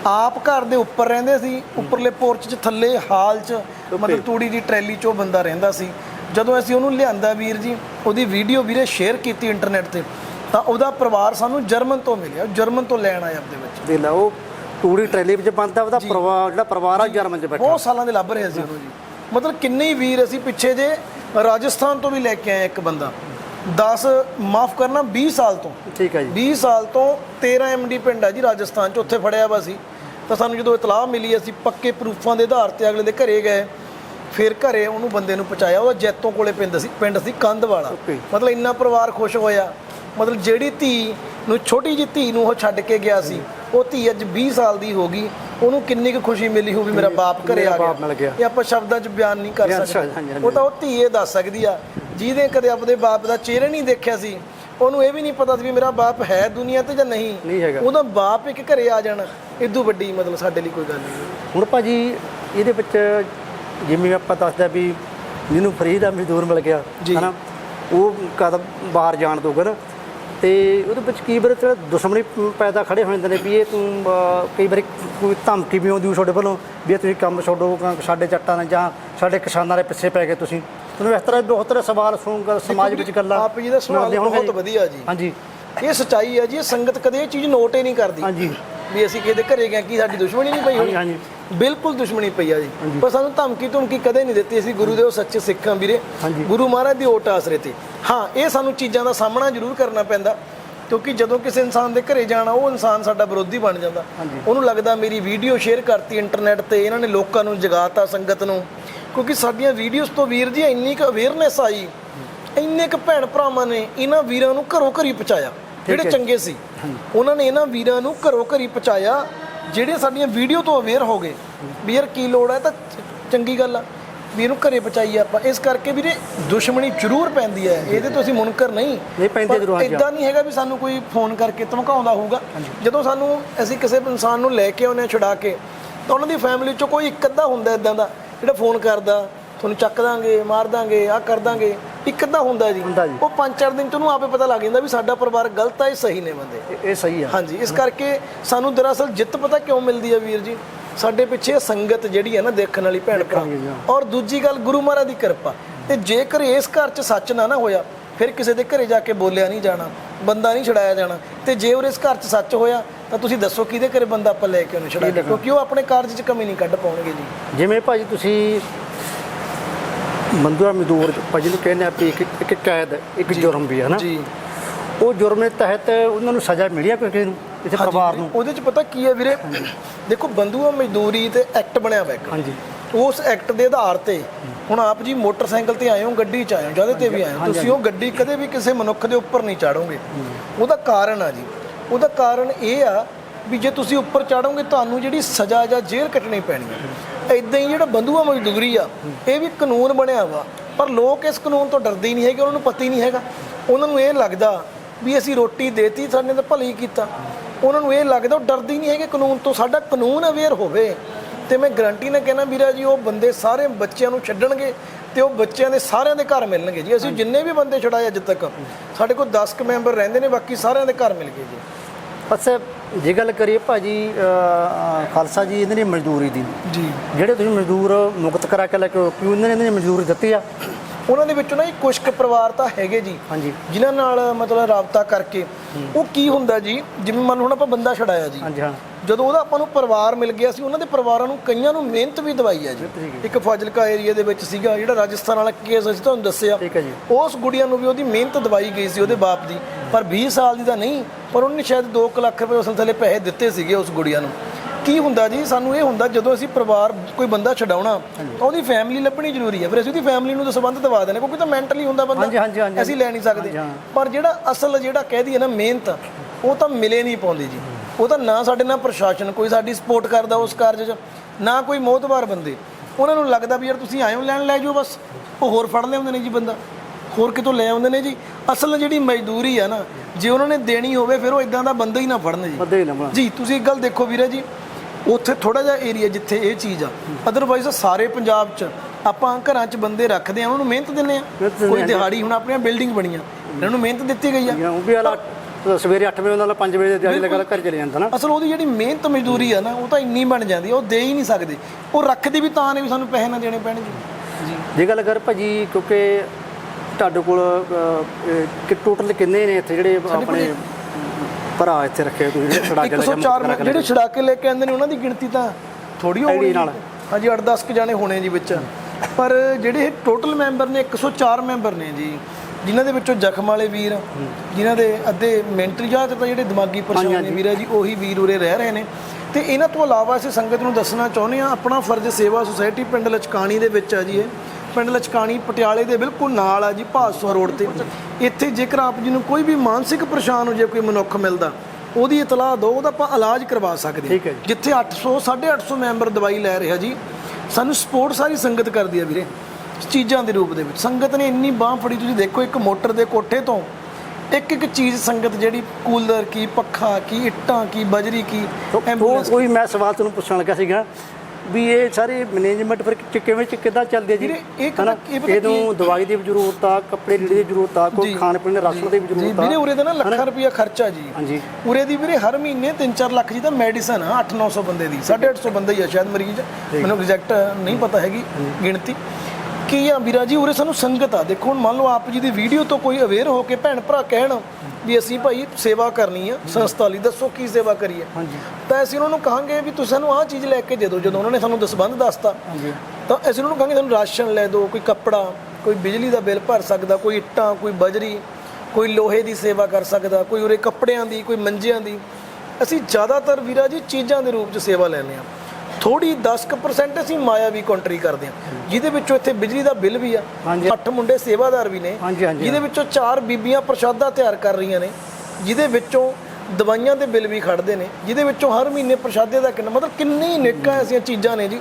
ਆਪ ਘਰ ਦੇ ਉੱਪਰ ਰਹਿੰਦੇ ਸੀ ਉੱਪਰਲੇ ਪੋਰਚ 'ਚ ਥੱਲੇ ਹਾਲ 'ਚ ਮਤਲਬ ਤੂੜੀ ਦੀ ਟਰੈਲੀ 'ਚ ਉਹ ਬੰਦਾ ਰਹਿੰਦਾ ਸੀ। ਜਦੋਂ ਅਸੀਂ ਉਹਨੂੰ ਲਿਆਂਦਾ ਵੀਰ ਜੀ ਉਹਦੀ ਵੀਡੀਓ ਵੀਰੇ ਸ਼ੇਅਰ ਕੀਤੀ ਇੰਟਰਨੈਟ ਤੇ ਤਾਂ ਉਹਦਾ ਪਰਿਵਾਰ ਸਾਨੂੰ ਜਰਮਨ ਤੋਂ ਮਿਲਿਆ ਜਰਮਨ ਤੋਂ ਲੈਣ ਆਇਆ ਆਪਦੇ ਵਿੱਚ ਦੇ ਲਾ ਤੂੜੀ ਟਰੈਲੀ ਵਿੱਚ ਬੰਦਾ ਉਹਦਾ ਪਰਿਵਾਰ ਜਿਹੜਾ ਪਰਿਵਾਰ ਆ ਜਰਮਨ 'ਚ ਬੈਠਾ। ਬਹੁਤ ਸਾਲਾਂ ਦੇ ਲੱਭ ਰਹੇ ਸੀ ਉਹਨੂੰ ਜੀ ਮਤਲਬ ਕਿੰਨੇ ਹੀ ਵੀਰ ਅਸੀਂ ਪਿੱਛੇ ਜੇ ਰਾਜਸਥਾਨ ਤੋਂ ਵੀ ਲੈ ਕੇ ਆਏ ਇੱਕ ਬੰਦਾ। 10 ਮਾਫ ਕਰਨਾ 20 ਸਾਲ ਤੋਂ। ਠੀਕ ਹੈ ਜੀ। 20 ਸਾਲ ਤੋਂ 13 ਐਮਡੀ ਪਿੰਡ ਆ ਜੀ ਰਾਜਸਥਾਨ ਚ ਉੱਥੇ ਫੜਿਆ ਵਾ ਸੀ ਤਾਂ ਸਾਨੂੰ ਜਦੋਂ ਇਤਲਾਹ ਮਿਲੀ ਅਸੀਂ ਪੱਕੇ ਪ੍ਰੂਫਾਂ ਦੇ ਆਧਾਰ ਤੇ ਅਗਲੇ ਦੇ ਘਰੇ ਗਏ। ਫਿਰ ਘਰੇ ਉਹਨੂੰ ਬੰਦੇ ਨੂੰ ਪਹੁੰਚਾਇਆ ਉਹ ਜੈਤੋਂ ਕੋਲੇ ਪਿੰਡ ਸੀ ਪਿੰਡ ਸੀ ਕੰਧ ਵਾਲਾ. ਮਤਲਬ ਇੰਨਾ ਪਰਿਵਾਰ ਖੁਸ਼ ਹੋਇਆ। ਮਤਲਬ ਜਿਹੜੀ ਧੀ ਨੂੰ ਛੋਟੀ ਜਿਹੀ ਧੀ ਨੂੰ ਉਹ ਛੱਡ ਕੇ ਗਿਆ ਸੀ। ਉਹ ਧੀ ਅੱਜ 20 ਸਾਲ ਦੀ ਹੋ ਗਈ ਉਹਨੂੰ ਕਿੰਨੀ ਕੁ ਖੁਸ਼ੀ ਮਿਲੀ ਹੋਊਗੀ ਮੇਰਾ ਬਾਪ ਘਰੇ ਆ ਗਿਆ। ਇਹ ਆਪਾਂ ਸ਼ਬਦਾਂ 'ਚ ਬਿਆਨ ਨਹੀਂ ਕਰ ਸਕਦੇ। ਉਹ ਤਾਂ ਉਹ ਧੀ ਇਹ ਦੱਸ ਸਕਦੀ ਆ ਜਿਹਦੇ ਕਦੇ ਆਪਦੇ ਬਾਪ ਦਾ ਚਿਹਰਾ ਨਹੀਂ ਦੇਖਿਆ ਸੀ ਉਹਨੂੰ ਇਹ ਵੀ ਨਹੀਂ ਪਤਾ ਸੀ ਵੀ ਮੇਰਾ ਬਾਪ ਹੈ ਦੁਨੀਆ ਤੇ ਜਾਂ ਨਹੀਂ ਨਹੀਂ ਹੈਗਾ ਉਹਦਾ ਬਾਪ ਇੱਕ ਘਰੇ ਆ ਜਾਣਾ ਇਦੋਂ ਵੱਡੀ ਮਤਲਬ ਸਾਡੇ ਲਈ ਕੋਈ ਗੱਲ ਨਹੀਂ ਹੁਣ ਭਾਜੀ ਇਹਦੇ ਵਿੱਚ ਜਿਵੇਂ ਆਪਾਂ ਦੱਸਦਾ ਵੀ ਜਿਹਨੂੰ ਫਰੀ ਦਾ ਮਜ਼ਦੂਰ ਮਿਲ ਗਿਆ। ਹਨਾ ਉਹ ਕਦ ਬਾਹਰ ਜਾਣ ਤੋਂ ਨਾ ਤੇ ਉਹਦੇ ਵਿੱਚ ਕਈ ਵਾਰ ਤੇ ਦੁਸ਼ਮਣੀ ਪੈਦਾ ਖੜੇ ਹੋ ਜਾਂਦੇ ਨੇ ਵੀ ਇਹ ਤੂੰ ਕਈ ਵਾਰੀ ਕੋਈ ਧਮਕੀ ਵੀ ਆਉਂਦੀ ਤੁਹਾਡੇ ਵੱਲੋਂ ਵੀ ਇਹ ਤੁਸੀਂ ਕੰਮ ਛੱਡੋ ਕ- ਸਾਡੇ ਜੱਟਾਂ ਨੇ ਜਾਂ ਸਾਡੇ ਕਿਸਾਨਾਂ ਦੇ ਪਿੱਛੇ ਪੈ ਗਏ ਤੁਸੀਂ। ਤੁਹਾਨੂੰ ਇਸ ਤਰ੍ਹਾਂ ਬਹੁਤ ਤਰ੍ਹਾਂ ਸਵਾਲ ਸੁਣ ਸਮਾਜ ਵਿੱਚ ਗੱਲਾਂ ਆਪ ਜੀ ਦਾ ਸਵਾਲ ਬਹੁਤ ਵਧੀਆ ਜੀ। ਹਾਂਜੀ। ਇਹ ਸਚਾਈ ਹੈ ਜੀ ਇਹ ਸੰਗਤ ਕਦੇ ਇਹ ਚੀਜ਼ ਨੋਟ ਹੀ ਨਹੀਂ ਕਰਦੀ। ਹਾਂਜੀ। ਵੀ ਅਸੀਂ ਕਿਸੇ ਦੇ ਘਰੇ ਗਏ ਕੀ ਸਾਡੀ ਦੁਸ਼ਮਣੀ ਨਹੀਂ ਪਈ ਹੋਣੀ? ਹਾਂਜੀ। ਬਿਲਕੁਲ ਦੁਸ਼ਮਣੀ ਪਈ ਆ ਜੀ। ਪਰ ਸਾਨੂੰ ਧਮਕੀ ਧਮਕੀ ਕਦੇ ਨਹੀਂ ਦਿੱਤੀ। ਅਸੀਂ ਗੁਰੂ ਦੇ ਉਹ ਸੱਚੇ ਸਿੱਖਾਂ ਵੀਰੇ। ਗੁਰੂ ਮਹਾਰਾਜ ਦੀ ਓਟ ਆਸਰੇ ਤੇ। ਹਾਂ ਇਹ ਸਾਨੂੰ ਚੀਜ਼ਾਂ ਦਾ ਸਾਹਮਣਾ ਜ਼ਰੂਰ ਕਰਨਾ ਪੈਂਦਾ। ਕਿਉਂਕਿ ਜਦੋਂ ਕਿਸੇ ਇਨਸਾਨ ਦੇ ਘਰੇ ਜਾਣਾ ਉਹ ਇਨਸਾਨ ਸਾਡਾ ਵਿਰੋਧੀ ਬਣ ਜਾਂਦਾ। ਉਹਨੂੰ ਲੱਗਦਾ ਮੇਰੀ ਵੀਡੀਓ ਸ਼ੇਅਰ ਕਰਤੀ ਇੰਟਰਨੈਟ ਤੇ ਇਹਨਾਂ ਨੇ ਲੋਕਾਂ ਨੂੰ ਜਗਾਤਾ ਸੰਗਤ ਨੂੰ। ਕਿਉਂਕਿ ਸਾਡੀਆਂ ਵੀਡੀਓਜ਼ ਤੋਂ ਵੀਰ ਜੀ ਇੰਨੀ ਕੁ ਅਵੇਅਰਨੈਸ ਆਈ। ਇੰਨੇ ਕੁ ਭੈਣ ਭਰਾਵਾਂ ਨੇ ਇਹਨਾਂ ਵੀਰਾਂ ਨੂੰ ਘਰੋਂ ਘਰੀ ਪਹੁੰਚਾਇਆ। ਜਿਹੜੇ। ਚੰਗੇ ਸੀ। ਉਹਨਾਂ ਨੇ ਇਹਨਾਂ ਵੀਰਾਂ ਨੂੰ ਘਰੋਂ ਘਰੀ ਪਹੁੰਚਾਇਆ। ਜਿਹੜੇ ਸਾਡੀਆਂ ਵੀਡੀਓ ਤੋਂ ਅਵੇਅਰ ਹੋ ਗਏ ਵੀ ਯਾਰ ਕੀ ਲੋੜ ਹੈ ਤਾਂ ਚੰਗੀ ਗੱਲ ਆ। ਵੀ ਇਹਨੂੰ ਘਰੇ ਪਹੁੰਚਾਈਏ ਆਪਾਂ। ਇਸ ਕਰਕੇ ਵੀਰੇ ਦੁਸ਼ਮਣੀ ਜ਼ਰੂਰ ਪੈਂਦੀ ਹੈ। ਇਹਦੇ ਤੋਂ ਅਸੀਂ ਮੁਨਕਰ ਨਹੀਂ। ਨਹੀਂ ਪੈਂਦੇ ਜ਼ਰੂਰ। ਇਦਾਂ ਨਹੀਂ ਹੈਗਾ ਵੀ ਸਾਨੂੰ ਕੋਈ ਫੋਨ ਕਰਕੇ ਧਮਕਾਉਂਦਾ ਹੋਊਗਾ। ਜਦੋਂ ਸਾਨੂੰ ਅਸੀਂ ਕਿਸੇ ਇਨਸਾਨ ਨੂੰ ਲੈ ਕੇ ਆਉਂਦੇ ਹਾਂ ਛੁਡਾ ਕੇ ਤਾਂ ਉਹਨਾਂ ਦੀ ਫੈਮਿਲੀ ਚੋਂ ਕੋਈ ਇੱਕ ਅੱਧਾ ਹੁੰਦਾ ਇਦਾਂ ਦਾ ਜਿਹੜਾ ਫੋਨ ਕਰਦਾ ਤੁਹਾਨੂੰ ਚੱਕ ਦਾਂਗੇ ਮਾਰ ਦਾਂਗੇ ਆਹ ਕਰ ਦਾਂਗੇ। ਇੱਕ ਅੱਧਾ ਹੁੰਦਾ ਜੀ। ਹੁੰਦਾ ਜੀ। ਉਹ ਪੰਜ ਚਾਰ ਦਿਨ ਚ ਉਹਨੂੰ ਆਪੇ ਪਤਾ ਲੱਗ ਜਾਂਦਾ ਵੀ ਸਾਡਾ ਪਰਿਵਾਰ ਗਲਤ ਹੈ ਇਹ ਸਹੀ ਨੇ ਬੰਦੇ। ਇਹ- ਇਹ ਸਹੀ ਆ। ਹਾਂਜੀ ਇਸ ਕਰਕੇ ਸਾਨੂੰ ਦਰਅਸਲ ਜਿੱਤ ਪਤਾ ਕਿਉਂ ਮਿਲਦੀ ਹੈ ਵੀਰ ਜੀ? ਸਾਡੇ ਪਿੱਛੇ ਸੰਗਤ ਜਿਹੜੀ ਹੈ ਨਾ ਦੇਖਣ ਵਾਲੀ ਭੈਣ ਭਰਾ। ਵਾਲੀ, ਹਾਂ। ਔਰ ਦੂਜੀ ਗੱਲ ਗੁਰੂ ਮਹਾਰਾਜ ਦੀ ਕਿਰਪਾ। ਤੇ ਜੇਕਰ ਇਸ ਘਰ 'ਚ ਸੱਚ ਨਾ ਨਾ ਹੋਇਆ ਫਿਰ ਕਿਸੇ ਦੇ ਘਰੇ ਜਾ ਕੇ ਬੋਲਿਆ ਨਹੀਂ ਜਾਣਾ ਬੰਦਾ ਨਹੀਂ ਛਡਾਇਆ ਜਾਣਾ। ਤੇ ਜੇ ਉਹ ਇਸ ਘਰ 'ਚ ਸੱਚ ਹੋਇਆ ਤਾਂ ਤੁਸੀਂ ਦੱਸੋ ਕਿਹਦੇ ਘਰੇ ਬੰਦਾ ਆਪਾਂ ਲੈ ਕੇ ਉਹਨੂੰ ਛਡਾ ਕਿਉਂਕਿ ਉਹ ਆਪਣੇ ਕਾਰਜ 'ਚ ਕਮੀ ਨਹੀਂ ਕੱਢ ਪਾਉਣਗੇ ਜੀ। ਜਿਵੇਂ ਭਾਜੀ ਤੁਸੀਂ ਮੰਦੂਆ ਮਜ਼ਦੂਰ ਭਾਜੀ ਨੂੰ ਕਹਿੰਦੇ ਆ ਵੀ ਇੱਕ ਇੱਕ ਕੈਦ ਇੱਕ ਜੁਰਮ ਵੀ ਹੈ ਨਾ। ਜੀ। ਉਹ ਜੁਰਮ ਦੇ ਤਹਿਤ ਉਹਨਾਂ ਨੂੰ ਸਜ਼ਾ ਮਿਲੀ ਆ ਕੋਈ ਕਿਸੇ ਨੂੰ ਕਿਸੇ ਪਰਿਵਾਰ ਨੂੰ? ਉਹਦੇ 'ਚ ਪਤਾ ਕੀ ਹੈ ਵੀਰੇ? ਦੇਖੋ ਬੰਦੂਆ ਮਜ਼ਦੂਰੀ ਤੇ ਐਕਟ ਬਣਿਆ ਹੋਇਆ ਇੱਕ। ਹਾਂਜੀ। ਉਸ ਐਕਟ ਦੇ ਆਧਾਰ ਤੇ ਹੁਣ ਆਪ ਜੀ ਮੋਟਰਸਾਈਕਲ ਤੇ ਆਏ ਹੋ ਗੱਡੀ 'ਚ ਆਏ ਹੋ ਜਿਹਦੇ ਤੇ ਵੀ ਆਏ ਹੋ ਤੁਸੀਂ ਉਹ ਗੱਡੀ ਕਦੇ ਵੀ ਕਿਸੇ ਮਨੁੱਖ ਦੇ ਉੱਪਰ ਨਹੀਂ ਚਾੜੋਗੇ। ਉਹਦਾ ਕਾਰਨ ਆ ਜੀ। ਉਹਦਾ ਕਾਰਨ ਇਹ ਆ ਵੀ ਜੇ ਤੁਸੀਂ ਉੱਪਰ ਚਾੜੋਗੇ ਤੁਹਾਨੂੰ ਜਿਹੜੀ ਸਜ਼ਾ ਜਾਂ ਜੇਲ੍ਹ ਕੱਟਣੀ ਪੈਣੀ ਹੈ। ਇਦਾਂ ਹੀ ਜਿਹੜਾ ਬੰਦੂਆ ਮਜ਼ਦੂਰੀ ਆ, ਇਹ ਵੀ ਕਾਨੂੰਨ ਬਣਿਆ ਵਾ। ਪਰ ਲੋਕ ਇਸ ਕਾਨੂੰਨ ਤੋਂ ਡਰਦੇ ਹੀ ਨਹੀਂ ਹੈਗੇ, ਉਹਨਾਂ ਨੂੰ ਪਤਾ ਹੀ ਨਹੀਂ ਹੈਗਾ। ਉਹਨਾਂ ਨੂੰ ਇਹ ਲੱਗਦਾ ਵੀ ਅਸੀਂ ਰੋਟੀ ਦੇਤੀ, ਸਾਡੇ ਤਾਂ ਭਲੀ ਕੀਤਾ। ਉਹਨਾਂ ਨੂੰ ਇਹ ਲੱਗਦਾ, ਉਹ ਡਰਦੇ ਹੀ ਨਹੀਂ ਹੈਗੇ ਕਾਨੂੰਨ ਤੋਂ। ਸਾਡਾ ਕਾਨੂੰਨ ਅਵੇਅਰ ਹੋਵੇ। ਤੇ ਮੈਂ ਗਰੰਟੀ ਨਾਲ ਕਹਿਣਾ ਵੀਰਾ ਜੀ, ਉਹ ਬੰਦੇ ਸਾਰੇ ਬੱਚਿਆਂ ਨੂੰ ਛੱਡਣਗੇ ਤੇ ਉਹ ਬੱਚਿਆਂ ਦੇ ਸਾਰਿਆਂ ਦੇ ਘਰ ਮਿਲਣਗੇ ਜੀ। ਅਸੀਂ ਜਿੰਨੇ ਵੀ ਬੰਦੇ ਛੁਡਾਏ ਅੱਜ ਤੱਕ, ਸਾਡੇ ਕੋਲ 10 ਕ ਮੈਂਬਰ ਰਹਿੰਦੇ ਨੇ, ਬਾਕੀ ਸਾਰਿਆਂ ਦੇ ਘਰ ਮਿਲ ਗਏ ਜੀ। ਅੱਛਾ ਜੇ ਗੱਲ ਕਰੀਏ ਭਾਜੀ ਖਾਲਸਾ ਜੀ ਇਹਨਾਂ ਦੀ ਮਜ਼ਦੂਰੀ ਦੀ ਜੀ। ਜਿਹੜੇ ਤੁਸੀਂ ਮਜ਼ਦੂਰ ਮੁਕਤ ਕਰਾ ਕੇ ਲੈ ਕੇ ਕਿਉਂ ਇਹਨਾਂ ਨੇ ਇਹਨਾਂ ਦੀ ਮਜ਼ਦੂਰੀ ਦਿੱਤੀ ਆ? ਉਹਨਾਂ ਦੇ ਵਿੱਚੋਂ ਨਾ ਜੀ ਕੁਝ ਕੁ ਪਰਿਵਾਰ ਤਾਂ ਹੈਗੇ ਜੀ ਹਾਂਜੀ। ਜਿਨ੍ਹਾਂ ਨਾਲ ਮਤਲਬ ਰਾਬਤਾ ਕਰਕੇ ਉਹ ਕੀ ਹੁੰਦਾ ਜੀ ਜਿਵੇਂ ਮੰਨ ਲਓ ਹੁਣ ਆਪਾਂ ਬੰਦਾ ਛਡਾਇਆ ਜੀ। ਹਾਂਜੀ ਹਾਂ। ਜਦੋਂ ਉਹਦਾ ਆਪਾਂ ਨੂੰ ਪਰਿਵਾਰ ਮਿਲ ਗਿਆ ਸੀ ਉਹਨਾਂ ਦੇ ਪਰਿਵਾਰਾਂ ਨੂੰ ਕਈਆਂ ਨੂੰ ਮਿਹਨਤ ਵੀ ਦਵਾਈ ਹੈ ਜੀ। ਇੱਕ ਫਾਜ਼ਿਲਕਾ ਏਰੀਆ ਦੇ ਵਿੱਚ ਸੀਗਾ ਜਿਹੜਾ ਰਾਜਸਥਾਨ ਵਾਲਾ ਕੇਸ ਅਸੀਂ ਤੁਹਾਨੂੰ ਦੱਸਿਆ। ਠੀਕ ਹੈ ਜੀ। ਉਸ ਗੁੜੀਆਂ ਨੂੰ ਵੀ ਉਹਦੀ ਮਿਹਨਤ ਦਵਾਈ ਗਈ ਸੀ ਉਹਦੇ ਬਾਪ ਦੀ। ਪਰ 20 ਸਾਲ ਦੀ ਤਾਂ ਨਹੀਂ ਪਰ ਉਹਨੇ ਸ਼ਾਇਦ 2 ਲੱਖ ਰੁਪਏ ਉਸ ਥੱਲੇ ਪੈਸੇ ਦਿੱਤੇ ਸੀਗੇ ਉਸ ਗੁੜੀਆਂ ਨੂੰ। ਕੀ ਹੁੰਦਾ ਜੀ? ਸਾਨੂੰ ਇਹ ਹੁੰਦਾ ਜਦੋਂ ਅਸੀਂ ਪਰਿਵਾਰ ਕੋਈ ਬੰਦਾ ਛਡਾਉਣਾ ਤਾਂ ਉਹਦੀ ਫੈਮਿਲੀ ਲੱਭਣੀ ਜ਼ਰੂਰੀ ਹੈ। ਫਿਰ ਅਸੀਂ ਉਹਦੀ ਫੈਮਿਲੀ ਨੂੰ ਤਾਂ ਸੰਬੰਧ ਦਵਾ ਦੇਣਾ ਕਿਉਂਕਿ ਤਾਂ ਮੈਂਟਲੀ ਹੁੰਦਾ ਬੰਦਾ। ਅਸੀਂ ਲੈ ਨਹੀਂ ਸਕਦੇ। ਪਰ ਜਿਹੜਾ ਅਸਲ ਜਿਹੜਾ ਕਹਿ ਦਈਏ ਨਾ ਮਿਹਨਤ ਉਹ ਤਾਂ ਮਿਲੇ ਨਹੀਂ ਪਾਉਂਦੀ ਜੀ। ਉਹ ਤਾਂ ਨਾ ਸਾਡੇ ਨਾਲ ਪ੍ਰਸ਼ਾਸਨ ਕੋਈ ਸਾਡੀ ਸਪੋਰਟ ਕਰਦਾ ਉਸ ਕਾਰਜ 'ਚ ਨਾ ਕੋਈ ਮੋਹਤਬਾਰ ਬੰਦੇ। ਉਹਨਾਂ ਨੂੰ ਲੱਗਦਾ ਵੀ ਯਾਰ ਤੁਸੀਂ ਆਇਓ ਲੈਣ ਲੈ ਜਾਓ ਬਸ। ਉਹ ਹੋਰ ਫੜ ਲਿਆਉਂਦੇ ਨੇ ਜੀ ਬੰਦਾ। ਹੋਰ ਕਿਤੋਂ ਲੈ ਆਉਂਦੇ ਨੇ ਜੀ? ਅਸਲ ਜਿਹੜੀ ਮਜ਼ਦੂਰੀ ਆ ਨਾ ਜੇ ਉਹਨਾਂ ਨੇ ਦੇਣੀ ਹੋਵੇ ਫਿਰ ਉਹ ਇਦਾਂ ਦਾ ਬੰਦਾ ਹੀ ਨਾ ਫੜਨ ਜੀ। ਜੀ ਤੁਸੀਂ ਇੱਕ ਗੱਲ ਦੇਖੋ ਵੀਰੇ ਜੀ। ਉੱਥੇ ਥੋੜਾ ਜਿਹਾ ਏਰੀਆ ਜਿੱਥੇ ਇਹ ਚੀਜ਼ ਆ। ਅਦਰਵਾਈਜ਼ ਸਾਰੇ ਪੰਜਾਬ 'ਚ ਆਪਾਂ ਘਰਾਂ 'ਚ ਬੰਦੇ ਰੱਖਦੇ ਆ ਉਹਨਾਂ ਨੂੰ ਮਿਹਨਤ ਦਿੰਦੇ ਆ। ਮਿਹਨਤ ਦਿੰਦੇ ਕੋਈ ਆ। ਦਿਹਾੜੀ ਹੁਣ ਆਪਣੀਆਂ ਬਿਲਡਿੰਗ ਬਣੀਆਂ ਇਹਨਾਂ ਨੂੰ ਮਿਹਨਤ ਦਿੱਤੀ ਗਈ ਆ। ਜਾਂ ਉਹ ਵੀ ਵਾਲਾ ਸਵੇਰੇ 8 ਵਜੇ ਨਾਲ 5 ਵਜੇ ਦਿਹਾੜੀ ਲਗਾ ਘਰ ਚਲੇ ਜਾਂਦਾ ਨਾ। ਅਸਲ ਉਹਦੀ ਜਿਹੜੀ ਮਿਹਨਤ ਮਜ਼ਦੂਰੀ ਆ ਨਾ ਉਹ ਤਾਂ ਇੰਨੀ ਬਣ ਜਾਂਦੀ ਆ ਉਹ ਦੇ ਹੀ ਨਹੀਂ ਸਕਦੇ। ਉਹ ਰੱਖਦੇ ਵੀ ਤਾਂ ਨੇ ਵੀ ਸਾਨੂੰ ਪੈਸੇ ਨਾ ਦੇਣੇ ਪੈਣਗੇ। ਜੀ। ਜੇ ਗੱਲ ਕਰ ਭਾਜੀ ਕਿਉਂਕਿ ਤੁਹਾਡੇ ਕੋਲ ਕਿ ਟੋਟਲ ਕਿੰਨੇ ਨੇ ਇੱਥੇ ਜਿਹੜੇ ਆਪਣੇ ਭਰਾ ਇੱਥੇ ਰੱਖੇ ਤੁਸੀਂ ਜਿਹੜੇ ਛੜਾ ਕੇ ਲੈ ਕੇ 104 ਮੈਂ- ਜਿਹੜੇ ਛੜਾ ਕੇ ਲੈ ਕੇ ਆਉਂਦੇ ਨੇ ਉਹਨਾਂ ਦੀ ਗਿਣਤੀ ਤਾਂ ਥੋੜੀ ਹੋਣੀ। ਹਾਂਜੀ 8-10 ਕ ਜਾਣੇ ਹੋਣੇ ਜੀ ਵਿੱਚ। ਪਰ ਜਿਹੜੇ ਟੋਟਲ ਮੈਂਬਰ ਨੇ 104 ਮੈਂਬਰ ਨੇ ਜੀ ਜਿਨ੍ਹਾਂ ਦੇ ਵਿੱਚੋਂ ਜ਼ਖਮ ਵਾਲੇ ਵੀਰ ਜਿਨ੍ਹਾਂ ਦੇ ਅੱਧੇ ਮੈਂਟਰੀ ਜਾਂ ਤਾਂ ਜਿਹੜੇ ਦਿਮਾਗੀ ਪਰੇਸ਼ਾਨ ਨੇ ਵੀਰ ਹੈ ਜੀ ਉਹੀ ਵੀਰ ਉਰੇ ਰਹਿ ਰਹੇ ਨੇ। ਤੇ ਇਹਨਾਂ ਤੋਂ ਇਲਾਵਾ ਅਸੀਂ ਸੰਗਤ ਨੂੰ ਦੱਸਣਾ ਚਾਹੁੰਦੇ ਆ ਆਪਣਾ ਫਰਜ਼ ਸੇਵਾ ਸੁਸਾਇਟੀ ਪਿੰਡ ਲਚਕਾਣੀ ਦੇ ਵਿੱਚ ਆ ਜੀ ਇਹ। ਪਿੰਡ ਲਚਕਾਣੀ ਪਟਿਆਲੇ ਦੇ ਬਿਲਕੁਲ ਨਾਲ ਆ ਜੀ ਭਾਸਵਾ ਰੋਡ ਤੇ। ਇੱਥੇ ਜੇਕਰ ਆਪ ਜੀ ਨੂੰ ਕੋਈ ਵੀ ਮਾਨਸਿਕ ਪਰੇਸ਼ਾਨ ਹੋ ਜੇ ਕੋਈ ਮਨੁੱਖ ਮਿਲਦਾ ਉਹਦੀ ਇਤਲਾਹ ਦਿਓ ਉਹਦਾ ਆਪਾਂ ਇਲਾਜ ਕਰਵਾ ਸਕਦੇ ਜਿੱਥੇ 800 850 ਮੈਂਬਰ ਦਵਾਈ ਲੈ ਰਿਹਾ ਜੀ ਸਾਨੂੰ ਸਪੋਰਟ ਸਾਰੀ ਸੰਗਤ ਕਰਦੀ ਆ ਵੀਰੇ ਚੀਜ਼ਾਂ ਦੇ ਰੂਪ ਦੇ ਵਿੱਚ। ਸੰਗਤ ਨੇ ਇੰਨੀ ਬਾਹ ਫੜੀ ਤੁਸੀਂ ਦੇਖੋ ਇੱਕ ਮੋਟਰ ਦੇ ਕੋਠੇ ਤੋਂ ਇੱਕ ਇੱਕ ਚੀਜ਼ ਸੰਗਤ ਜਿਹੜੀ ਕੂਲਰ ਕੀ ਪੱਖਾ ਕੀ ਇੱਟਾਂ ਕੀ ਬਜਰੀ ਕੀ ਉਹ ਐਂਬੂਲੈਂਸ ਕੋਈ ਮੈਂ ਸਵਾਲ ਤੁਹਾਨੂੰ ਪੁੱਛਣ ਲੱਗਾ ਸੀਗਾ ਵੀ ਇਹ ਸਾਰੇ ਮੈਨੇਜਮੈਂਟ ਫਿਰ ਕਿ- ਕਿਵੇਂ ਚ ਕਿੱਦਾਂ ਚੱਲਦੀ ਹੈ ਜੀ? ਵੀਰੇ, ਇਹ ਹਨਾ? ਪਤਾ- ਇਹ ਪਤਾ ਇਹਨੂੰ ਦਵਾਈ ਦੀ ਵੀ ਜ਼ਰੂਰਤ ਆ ਕੱਪੜੇ ਲੀੜੇ ਦੀ ਜ਼ਰੂਰਤ ਆ ਕੋਈ ਖਾਣ ਪੀਣ ਦੇ ਰਾਸ਼ਨ ਦੀ ਵੀ ਜੀ। ਜ਼ਰੂਰਤ ਆ ਵੀਰੇ ਉਰੇ ਦਾ ਨਾ ਲੱਖਾਂ ਰੁਪਇਆ ਖਰਚਾ ਜੀ। ਹਾਂਜੀ। ਉਰੇ ਦੀ ਵੀਰੇ ਹਰ ਮਹੀਨੇ 3-4 ਲੱਖ ਜੀ ਦਾ ਮੈਡੀਸਨ ਆ 8-900 ਬੰਦੇ ਦੀ 850 ਬੰਦਾ ਹੀ ਆ ਸ਼ਾਇਦ ਮਰੀਜ਼ ਮੈਨੂੰ ਐਗਜ਼ੈਕਟ ਨਹੀਂ ਪਤਾ ਹੈਗੀ ਗਿਣਤੀ। ਕੀ ਆ ਵੀਰਾ ਜੀ ਉਰੇ ਸਾਨੂੰ ਸੰਗਤ ਆ। ਦੇਖੋ ਹੁਣ ਮੰਨ ਲਓ ਆਪ ਜੀ ਦੀ ਵੀਡੀਓ ਤੋਂ ਕੋਈ ਅਵੇਅਰ ਹੋ ਕੇ ਭੈਣ ਭਰਾ ਕਹਿਣ ਵੀ ਅਸੀਂ ਭਾਈ ਸੇਵਾ ਕਰਨੀ ਆ ਸੰਸਥਾ ਲਈ ਦੱਸੋ ਕੀ ਸੇਵਾ ਕਰੀਏ। ਹਾਂਜੀ। ਤਾਂ ਅਸੀਂ ਉਹਨਾਂ ਨੂੰ ਕਹਾਂਗੇ ਵੀ ਤੁਸੀਂ ਸਾਨੂੰ ਆਹ ਚੀਜ਼ ਲੈ ਕੇ ਦੇ ਦਿਓ ਜਦੋਂ ਉਹਨਾਂ ਨੇ ਸਾਨੂੰ ਦਸਬੰਧ ਦੱਸਤਾ। ਹਾਂਜੀ। ਤਾਂ ਅਸੀਂ ਉਹਨਾਂ ਨੂੰ ਕਹਾਂਗੇ ਸਾਨੂੰ ਰਾਸ਼ਨ ਲੈ ਦਿਓ ਕੋਈ ਕੱਪੜਾ ਕੋਈ ਬਿਜਲੀ ਦਾ ਬਿੱਲ ਭਰ ਸਕਦਾ ਕੋਈ ਇੱਟਾਂ ਕੋਈ ਬਜਰੀ ਕੋਈ ਲੋਹੇ ਦੀ ਸੇਵਾ ਕਰ ਸਕਦਾ ਕੋਈ ਉਰੇ ਕੱਪੜਿਆਂ ਦੀ ਕੋਈ ਮੰਜਿਆਂ ਦੀ। ਅਸੀਂ ਜ਼ਿਆਦਾਤਰ ਵੀਰਾ ਜੀ ਚੀਜ਼ਾਂ ਦੇ ਰੂਪ 'ਚ ਸੇਵਾ ਲੈਂਦੇ ਹਾਂ। ਥੋੜੀ 10% ਅਸੀਂ ਮਾਇਆਵੀ ਕੰਟਰੀ ਕਰਦੇ ਹਾਂ ਜਿਹਦੇ ਵਿੱਚੋਂ ਇੱਥੇ ਬਿਜਲੀ ਦਾ ਬਿੱਲ ਵੀ ਆ ਹਾਂਜੀ। ਅੱਠ ਮੁੰਡੇ ਸੇਵਾਦਾਰ ਵੀ ਨੇ ਹਾਂਜੀ, ਹਾਂਜੀ। ਜਿਹਦੇ ਵਿੱਚੋਂ ਚਾਰ ਬੀਬੀਆਂ ਪ੍ਰਸ਼ਾਦਾ ਤਿਆਰ ਕਰ ਰਹੀਆਂ ਨੇ ਜਿਹਦੇ ਵਿੱਚੋਂ ਦਵਾਈਆਂ ਦੇ ਬਿੱਲ ਵੀ ਖੜਦੇ ਨੇ ਜਿਹਦੇ ਵਿੱਚੋਂ ਹਰ ਮਹੀਨੇ ਪ੍ਰਸ਼ਾਦੇ ਦਾ ਕਿੰਨਾ ਮਤਲਬ ਕਿੰਨੀ ਨਿੱਕਾਂ ਐਸੀਆਂ ਚੀਜ਼ਾਂ ਨੇ ਜੀ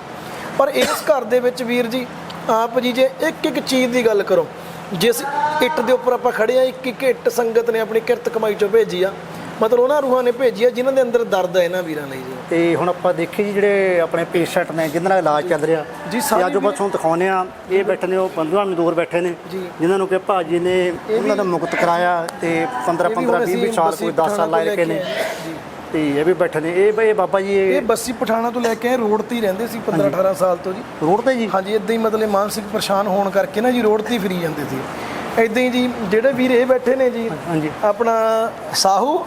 ਪਰ ਇਸ ਘਰ ਦੇ ਵਿੱਚ ਵੀਰ ਜੀ ਆਪ ਜੀ ਜੇ ਇੱਕ ਇੱਕ ਚੀਜ਼ ਦੀ ਗੱਲ ਕਰੋ ਜਿਸ ਇੱਟ ਦੇ ਉੱਪਰ ਆਪਾਂ ਖੜੇ ਆ ਇੱਕ ਇੱਕ ਇੱਟ ਸੰਗਤ ਨੇ ਆਪਣੀ ਕਿਰਤ ਕਮਾਈ ਚੋਂ ਭੇਜੀ ਆ ਮਤਲਬ ਉਹਨਾਂ ਰੂਹਾਂ ਨੇ ਭੇਜੀ ਆ ਜਿਨ੍ਹਾਂ ਦੇ ਅੰਦਰ ਦਰਦ ਹੈ ਇਹਨਾਂ ਵੀਰਾਂ ਲਈ ਜੀ। ਤੇ ਹੁਣ ਆਪਾਂ ਦੇਖੀ ਜੀ ਜਿਹੜੇ ਆਪਣੇ ਪੇਸ਼ੈਂਟ ਨੇ ਜਿਨ੍ਹਾਂ ਦਾ ਇਲਾਜ ਚੱਲ ਰਿਹਾ। ਜੀ, ਸਾਰੇ ਅੱਜ ਆਪਾਂ ਤੁਹਾਨੂੰ ਦਿਖਾਉਂਦੇ ਆ ਇਹ ਬੈਠੇ ਨੇ ਉਹ 15 ਮਜ਼ਦੂਰ ਬੈਠੇ ਨੇ। ਜਿਨ੍ਹਾਂ ਨੂੰ ਕਿ ਭਾਜੀ ਨੇ ਉਹਨਾਂ ਦਾ ਮੁਕਤ ਕਰਾਇਆ ਤੇ 15 ਇਹ ਵੀ 15 ਹੁਣ 20 ਅਸੀਂ ਸਾਲ ਬੱਸੀ ਕੋਈ 10 ਸਾਲ ਲਾਏ ਤੋਂ ਕੇ ਨੇ। ਇਹ ਵੀ ਬੈਠੇ ਨੇ। ਇਹ ਇਹ ਬਾਬਾ ਜੀ ਇਹ ਬੱਸੀ ਪਠਾਣਾ ਤੋਂ ਲੈ ਕੇ ਰੋਡ ਤੇ ਹੀ ਰਹਿੰਦੇ ਸੀ 15 18 ਸਾਲ ਤੋਂ ਜੀ। ਰੋਡ ਤੇ ਜੀ? ਹਾਂਜੀ ਇਦਾਂ ਹੀ ਮਤਲਬ ਮਾਨਸਿਕ ਪਰੇਸ਼ਾਨ ਹੋਣ ਕਰਕੇ ਨਾ ਜੀ ਰੋਡ ਤੇ ਫਿਰੀ ਜਾਂਦੇ ਸੀ। ਇਦਾਂ ਹੀ ਜੀ ਜਿਹੜੇ ਵੀਰ ਇਹ ਬੈਠੇ ਨੇ ਜੀ ਹਾਂਜੀ। ਆਪਣਾ ਸਾਹੂ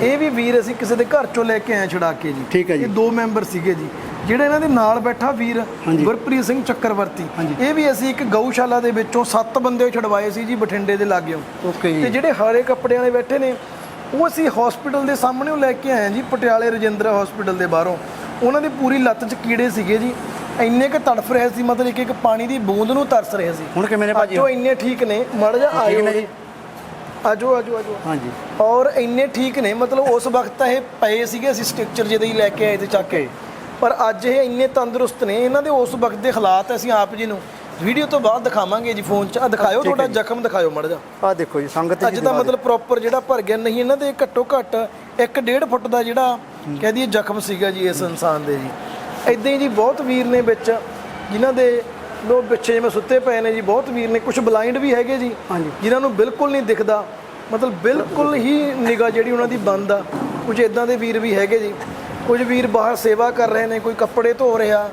ਇਹ ਵੀ ਵੀਰ ਅਸੀਂ ਕਿਸੇ ਦੇ ਘਰ ਚੋਂ ਲੈ ਕੇ ਆਏ ਛੁਡਾ ਕੇ ਜੀ। ਠੀਕ ਹੈ ਜੀ। ਇਹ ਦੋ ਮੈਂਬਰ ਸੀਗੇ ਜੀ। ਜਿਹੜਾ ਇਹਨਾਂ ਦੇ ਨਾਲ ਬੈਠਾ ਵੀਰ। ਗੁਰਪ੍ਰੀਤ ਸਿੰਘ ਚੱਕਰਵਰਤੀ। ਇਹ ਵੀ ਅਸੀਂ ਇੱਕ ਗਊਸ਼ਾਲਾ ਦੇ ਵਿੱਚੋਂ ਸੱਤ ਬੰਦੇ ਛਡਵਾਏ ਸੀ ਜੀ ਬਠਿੰਡੇ ਦੇ ਲਾਗਿਓਂ ਓਕੇ ਜੀ। ਤੇ ਜਿਹੜੇ ਹਾਰੇ ਕੱਪੜੇ ਵਾਲੇ ਬੈਠੇ ਨੇ ਉਹ ਅਸੀਂ ਹਸਪੀਟਲ ਦੇ ਸਾਹਮਣੇ ਲੈ ਕੇ ਆਏ ਜੀ ਪਟਿਆਲੇ ਰਜਿੰਦਰਾ ਹਸਪੀਟਲ ਦੇ ਬਾਹਰੋਂ। ਉਹਨਾਂ ਦੀ ਪੂਰੀ ਲੱਤ 'ਚ ਕੀੜੇ ਸੀਗੇ ਜੀ। ਇੰਨੇ ਕੁ ਤੜਫ ਰਹੇ ਸੀ ਮਤਲਬ ਇੱਕ ਇੱਕ ਪਾਣੀ ਦੀ ਬੂੰਦ ਨੂੰ ਤਰਸ ਰਹੇ ਸੀ। ਹੁਣ ਕਿਵੇਂ ਨੇ ਭਾਜੀ? ਉਹ ਇੰਨੇ ਠੀਕ ਨੇ ਮੜ ਜਾ ਆਇਓ। ਜੀ। ਆਜੋ ਆਜੋ ਆਜੋ। ਹਾਂਜੀ। ਔਰ ਇੰਨੇ ਠੀਕ ਨੇ ਮਤਲਬ ਉਸ ਵਕਤ ਤਾਂ ਇਹ ਪਏ ਸੀਗੇ ਅਸੀਂ ਸਟ੍ਰਕਚਰ ਜਿਹਦੇ ਹੀ ਲੈ ਕੇ ਆਏ ਤੇ ਚੱਕ ਕੇ। ਪਰ ਅੱਜ ਇਹ ਇੰਨੇ ਤੰਦਰੁਸਤ ਨੇ ਇਹਨਾਂ ਦੇ ਉਸ ਵਕਤ ਦੇ ਹਾਲਾਤ ਅਸੀਂ ਆਪ ਜੀ ਨੂੰ ਵੀਡੀਓ ਤੋਂ ਬਾਅਦ ਦਿਖਾਵਾਂਗੇ ਜੀ ਫੋਨ 'ਚ। ਆ ਦਿਖਾਇਓ ਤੁਹਾਡਾ ਜ਼ਖਮ ਦਿਖਾਇਓ ਮੜ ਜਾ ਆਹ ਦੇਖੋ ਜੀ ਸੰਗਤ ਅੱਜ ਦਾ ਮਤਲਬ ਪ੍ਰੋਪਰ ਜਿਹੜਾ ਭਰ ਗਿਆ ਨਹੀਂ ਇਹਨਾਂ ਦੇ ਘੱਟੋ ਘੱਟ 1.5 ਫੁੱਟ ਦਾ ਜਿਹੜਾ ਕਹਿ ਦਈਏ ਜ਼ਖਮ ਸੀਗਾ ਜੀ ਇਸ ਇਨਸਾਨ ਦੇ ਜੀ। ਇਦਾਂ ਹੀ ਜੀ ਬਹੁਤ ਵੀਰ ਨੇ ਵਿੱਚ ਜਿਨ੍ਹਾਂ ਦੇ ਲੋਕ ਪਿੱਛੇ ਜਿਵੇਂ ਸੁੱਤੇ ਪਏ ਨੇ ਜੀ ਬਹੁਤ ਵੀਰ ਨੇ ਕੁਝ ਬਲਾਈਂਡ ਵੀ ਹੈਗੇ ਜੀ ਹਾਂਜੀ। ਜਿਨ੍ਹਾਂ ਨੂੰ ਬਿਲਕੁਲ ਨਹੀਂ ਦਿਖਦਾ। ਮਤਲਬ ਬਿਲਕੁਲ ਹੀ ਨਿਗਾਹ ਜਿਹੜੀ ਉਹਨਾਂ ਦੀ ਬੰਦ ਆ। ਕੁਝ ਇਦਾਂ ਦੇ ਵੀਰ ਵੀ ਹੈਗੇ ਜੀ। ਕੁਝ ਵੀਰ ਬਾਹਰ ਸੇਵਾ ਕਰ ਰਹੇ ਨੇ ਕੋਈ ਕੱਪੜੇ ਧੋ ਰਿਹਾ।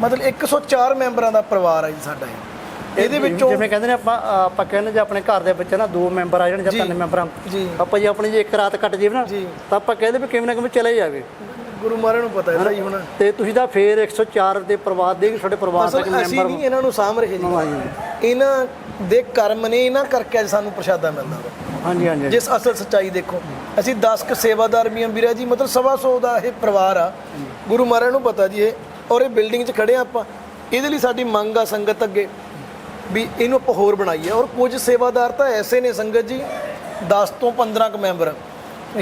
ਮਤਲਬ 104 ਮੈਂਬਰਾਂ ਦਾ ਪਰਿਵਾਰ ਆ ਜੀ ਸਾਡਾ ਇਹ। ਇਹਦੇ ਵਿੱਚੋਂ ਜਿਵੇਂ ਕਹਿੰਦੇ ਨੇ ਆਪਾਂ ਆਪਾਂ ਕਹਿੰਦੇ ਜੇ ਆਪਣੇ ਘਰ ਦੇ ਵਿੱਚ ਨਾ ਦੋ ਮੈਂਬਰ ਆ ਜਾਣ ਜਾਂ। ਤਿੰਨ ਮੈਂਬਰ ਆਪਾਂ ਜੇ ਆਪਣੀ ਜੇ ਇੱਕ ਰਾਤ ਕੱਟ ਜਾਵੇ ਨਾ। ਤਾਂ ਆਪਾਂ ਕਹਿੰਦੇ ਵੀ ਕਿਵੇਂ ਨਾ ਕਿਵੇਂ ਚਲੇ ਜਾਵੇ। ਗੁਰੂ ਮਹਾਰਾਜ ਨੂੰ ਪਤਾ ਹੈ ਜੀ ਹੁਣ। ਤੇ ਤੁਸੀਂ ਤਾਂ ਫੇਰ 104 ਦੇ ਪਰਿਵਾਰ ਦੇ ਤੁਹਾਡੇ ਪਰਿਵਾਰ ਦਾ ਅਸਲ ਅਸੀਂ ਮੈਂਬਰ ਨਹੀਂ ਇਹਨਾਂ ਨੂੰ ਸਾਂਭ ਰਹੇ ਜੀ। ਇਹਨਾਂ ਦੇ ਕਰਮ ਨੇ ਇਹਨਾਂ ਕਰਕੇ ਅੱਜ ਸਾਨੂੰ ਪ੍ਰਸ਼ਾਦਾ ਮਿਲਦਾ ਹਾਂਜੀ ਹਾਂਜੀ। ਜਿਸ ਅਸਲ ਸੱਚਾਈ ਦੇਖੋ ਅਸੀਂ 10 ਕ ਸੇਵਾਦਾਰ ਹਾਂ ਵੀਰਾ ਜੀ ਮਤਲਬ ਸਵਾ ਸੌ ਦਾ ਇਹ ਪਰਿਵਾਰ ਆ। ਗੁਰੂ ਮਹਾਰਾਜ ਨੂੰ ਪਤਾ ਜੀ ਇਹ। ਔਰ ਇਹ ਬਿਲਡਿੰਗ 'ਚ ਖੜੇ ਆ ਆਪਾਂ। ਇਹਦੇ ਲਈ ਸਾਡੀ ਮੰਗ ਆ ਸੰਗਤ ਅੱਗੇ ਵੀ ਇਹਨੂੰ ਆਪਾਂ ਹੋਰ ਬਣਾਈਏ। ਔਰ ਕੁਝ ਸੇਵਾਦਾਰ ਤਾਂ ਐਸੇ ਨੇ ਸੰਗਤ ਜੀ 10 ਤੋਂ 15 ਕ ਮੈਂਬਰ।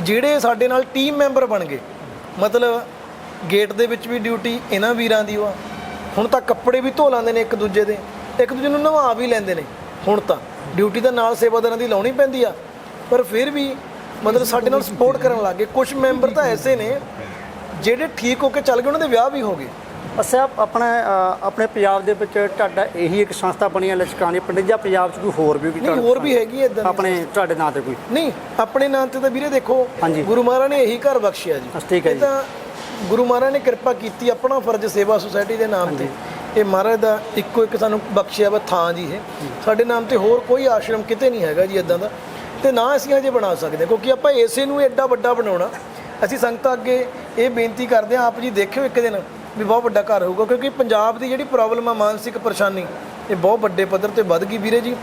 ਜਿਹੜੇ ਸਾਡੇ ਨਾਲ ਟੀਮ ਮੈਂਬਰ ਬਣ ਗਏ। ਮਤਲਬ ਗੇਟ ਦੇ ਵਿੱਚ ਵੀ ਡਿਊਟੀ ਇਹਨਾਂ ਵੀਰਾਂ ਦੀ ਵਾ। ਹੁਣ ਤਾਂ ਕੱਪੜੇ ਵੀ ਧੋ ਲੈਂਦੇ ਨੇ ਇੱਕ ਦੂਜੇ ਦੇ। ਇੱਕ ਦੂਜੇ ਨੂੰ ਨਵਾ ਵੀ ਲੈਂਦੇ ਨੇ। ਹੁਣ ਤਾਂ ਡਿਊਟੀ ਤਾਂ ਨਾਲ ਸੇਵਾਦਾਰਾਂ ਦੀ ਲਾਉਣੀ ਪੈਂਦੀ ਆ। ਪਰ ਫਿਰ ਵੀ ਮਤਲਬ ਸਾਡੇ ਨਾਲ ਸਪੋਰਟ ਕਰਨ ਲੱਗੇ ਕੁਝ ਮੈਂਬਰ ਤਾਂ ਐਸੇ ਨੇ ਜਿਹੜੇ ਠੀਕ ਹੋ ਕੇ ਚੱਲ ਗਏ, ਉਹਨਾਂ ਦੇ ਵਿਆਹ ਵੀ ਹੋ ਗਏ। ਅੱਛਾ ਆਪਣਾ ਆਪਣੇ ਪੰਜਾਬ ਦੇ ਵਿੱਚ ਤੁਹਾਡਾ ਇਹੀ ਇੱਕ ਸੰਸਥਾ ਬਣੀ ਹੈ ਲਚਕਾਣੀ ਪਿੰਡ ਜਾਂ ਪੰਜਾਬ 'ਚ ਕੋਈ ਹੋਰ ਵੀ ਕੋਈ ਨਹੀਂ ਹੋਰ ਵੀ ਹੈਗੀ ਇਦਾਂ ਆਪਣੇ ਤੁਹਾਡੇ ਨਾਂ ਤੇ ਕੋਈ? ਨਹੀਂ ਆਪਣੇ ਨਾਂ ਤੇ ਤਾਂ ਵੀਰੇ ਦੇਖੋ। ਗੁਰੂ ਮਹਾਰਾਜ ਨੇ ਇਹੀ ਘਰ ਬਖਸ਼ਿਆ ਜੀ। ਠੀਕ ਹੈ ਜੀ। ਤਾਂ ਗੁਰੂ ਮਹਾਰਾਜ ਨੇ ਕਿਰਪਾ ਕੀਤੀ ਆਪਣਾ ਫਰਜ਼ ਸੇਵਾ ਸੁਸਾਇਟੀ ਦੇ ਨਾਮ ਤੇ। ਇਹ ਮਹਾਰਾਜ ਦਾ ਇੱਕੋ ਇੱਕ ਸਾਨੂੰ ਬਖਸ਼ਿਆ ਵਾ ਥਾਂ ਜੀ ਇਹ। ਸਾਡੇ ਨਾਮ ਤੇ ਹੋਰ ਕੋਈ ਆਸ਼ਰਮ ਕਿਤੇ ਨਹੀਂ ਹੈਗਾ ਜੀ ਇਦਾਂ ਦਾ। ਤੇ ਨਾ ਅਸੀਂ ਅਜੇ ਬਣਾ ਸਕਦੇ ਕਿਉਂਕਿ ਆਪਾਂ ਇਸੇ ਨੂੰ ਐਡਾ ਵੱਡਾ ਬਣਾਉਣਾ। ਅਸੀਂ ਸੰਗਤਾਂ ਅੱਗੇ ਇਹ ਬੇਨਤੀ ਕਰਦੇ ਹਾਂ ਆਪ ਜੀ ਦੇਖਿਓ ਇੱਕ ਦਿਨ। ਵੀ ਬਹੁਤ ਵੱਡਾ ਘਰ ਹੋਊਗਾ ਕਿਉਂਕਿ ਪੰਜਾਬ ਦੀ ਜਿਹੜੀ ਪ੍ਰੋਬਲਮ ਆ ਮਾਨਸਿਕ ਪਰੇਸ਼ਾਨੀ ਇਹ ਬਹੁਤ ਵੱਡੇ ਪੱਧਰ ਤੇ ਵੱਧ ਗਈ ਵੀਰੇ ਜੀ।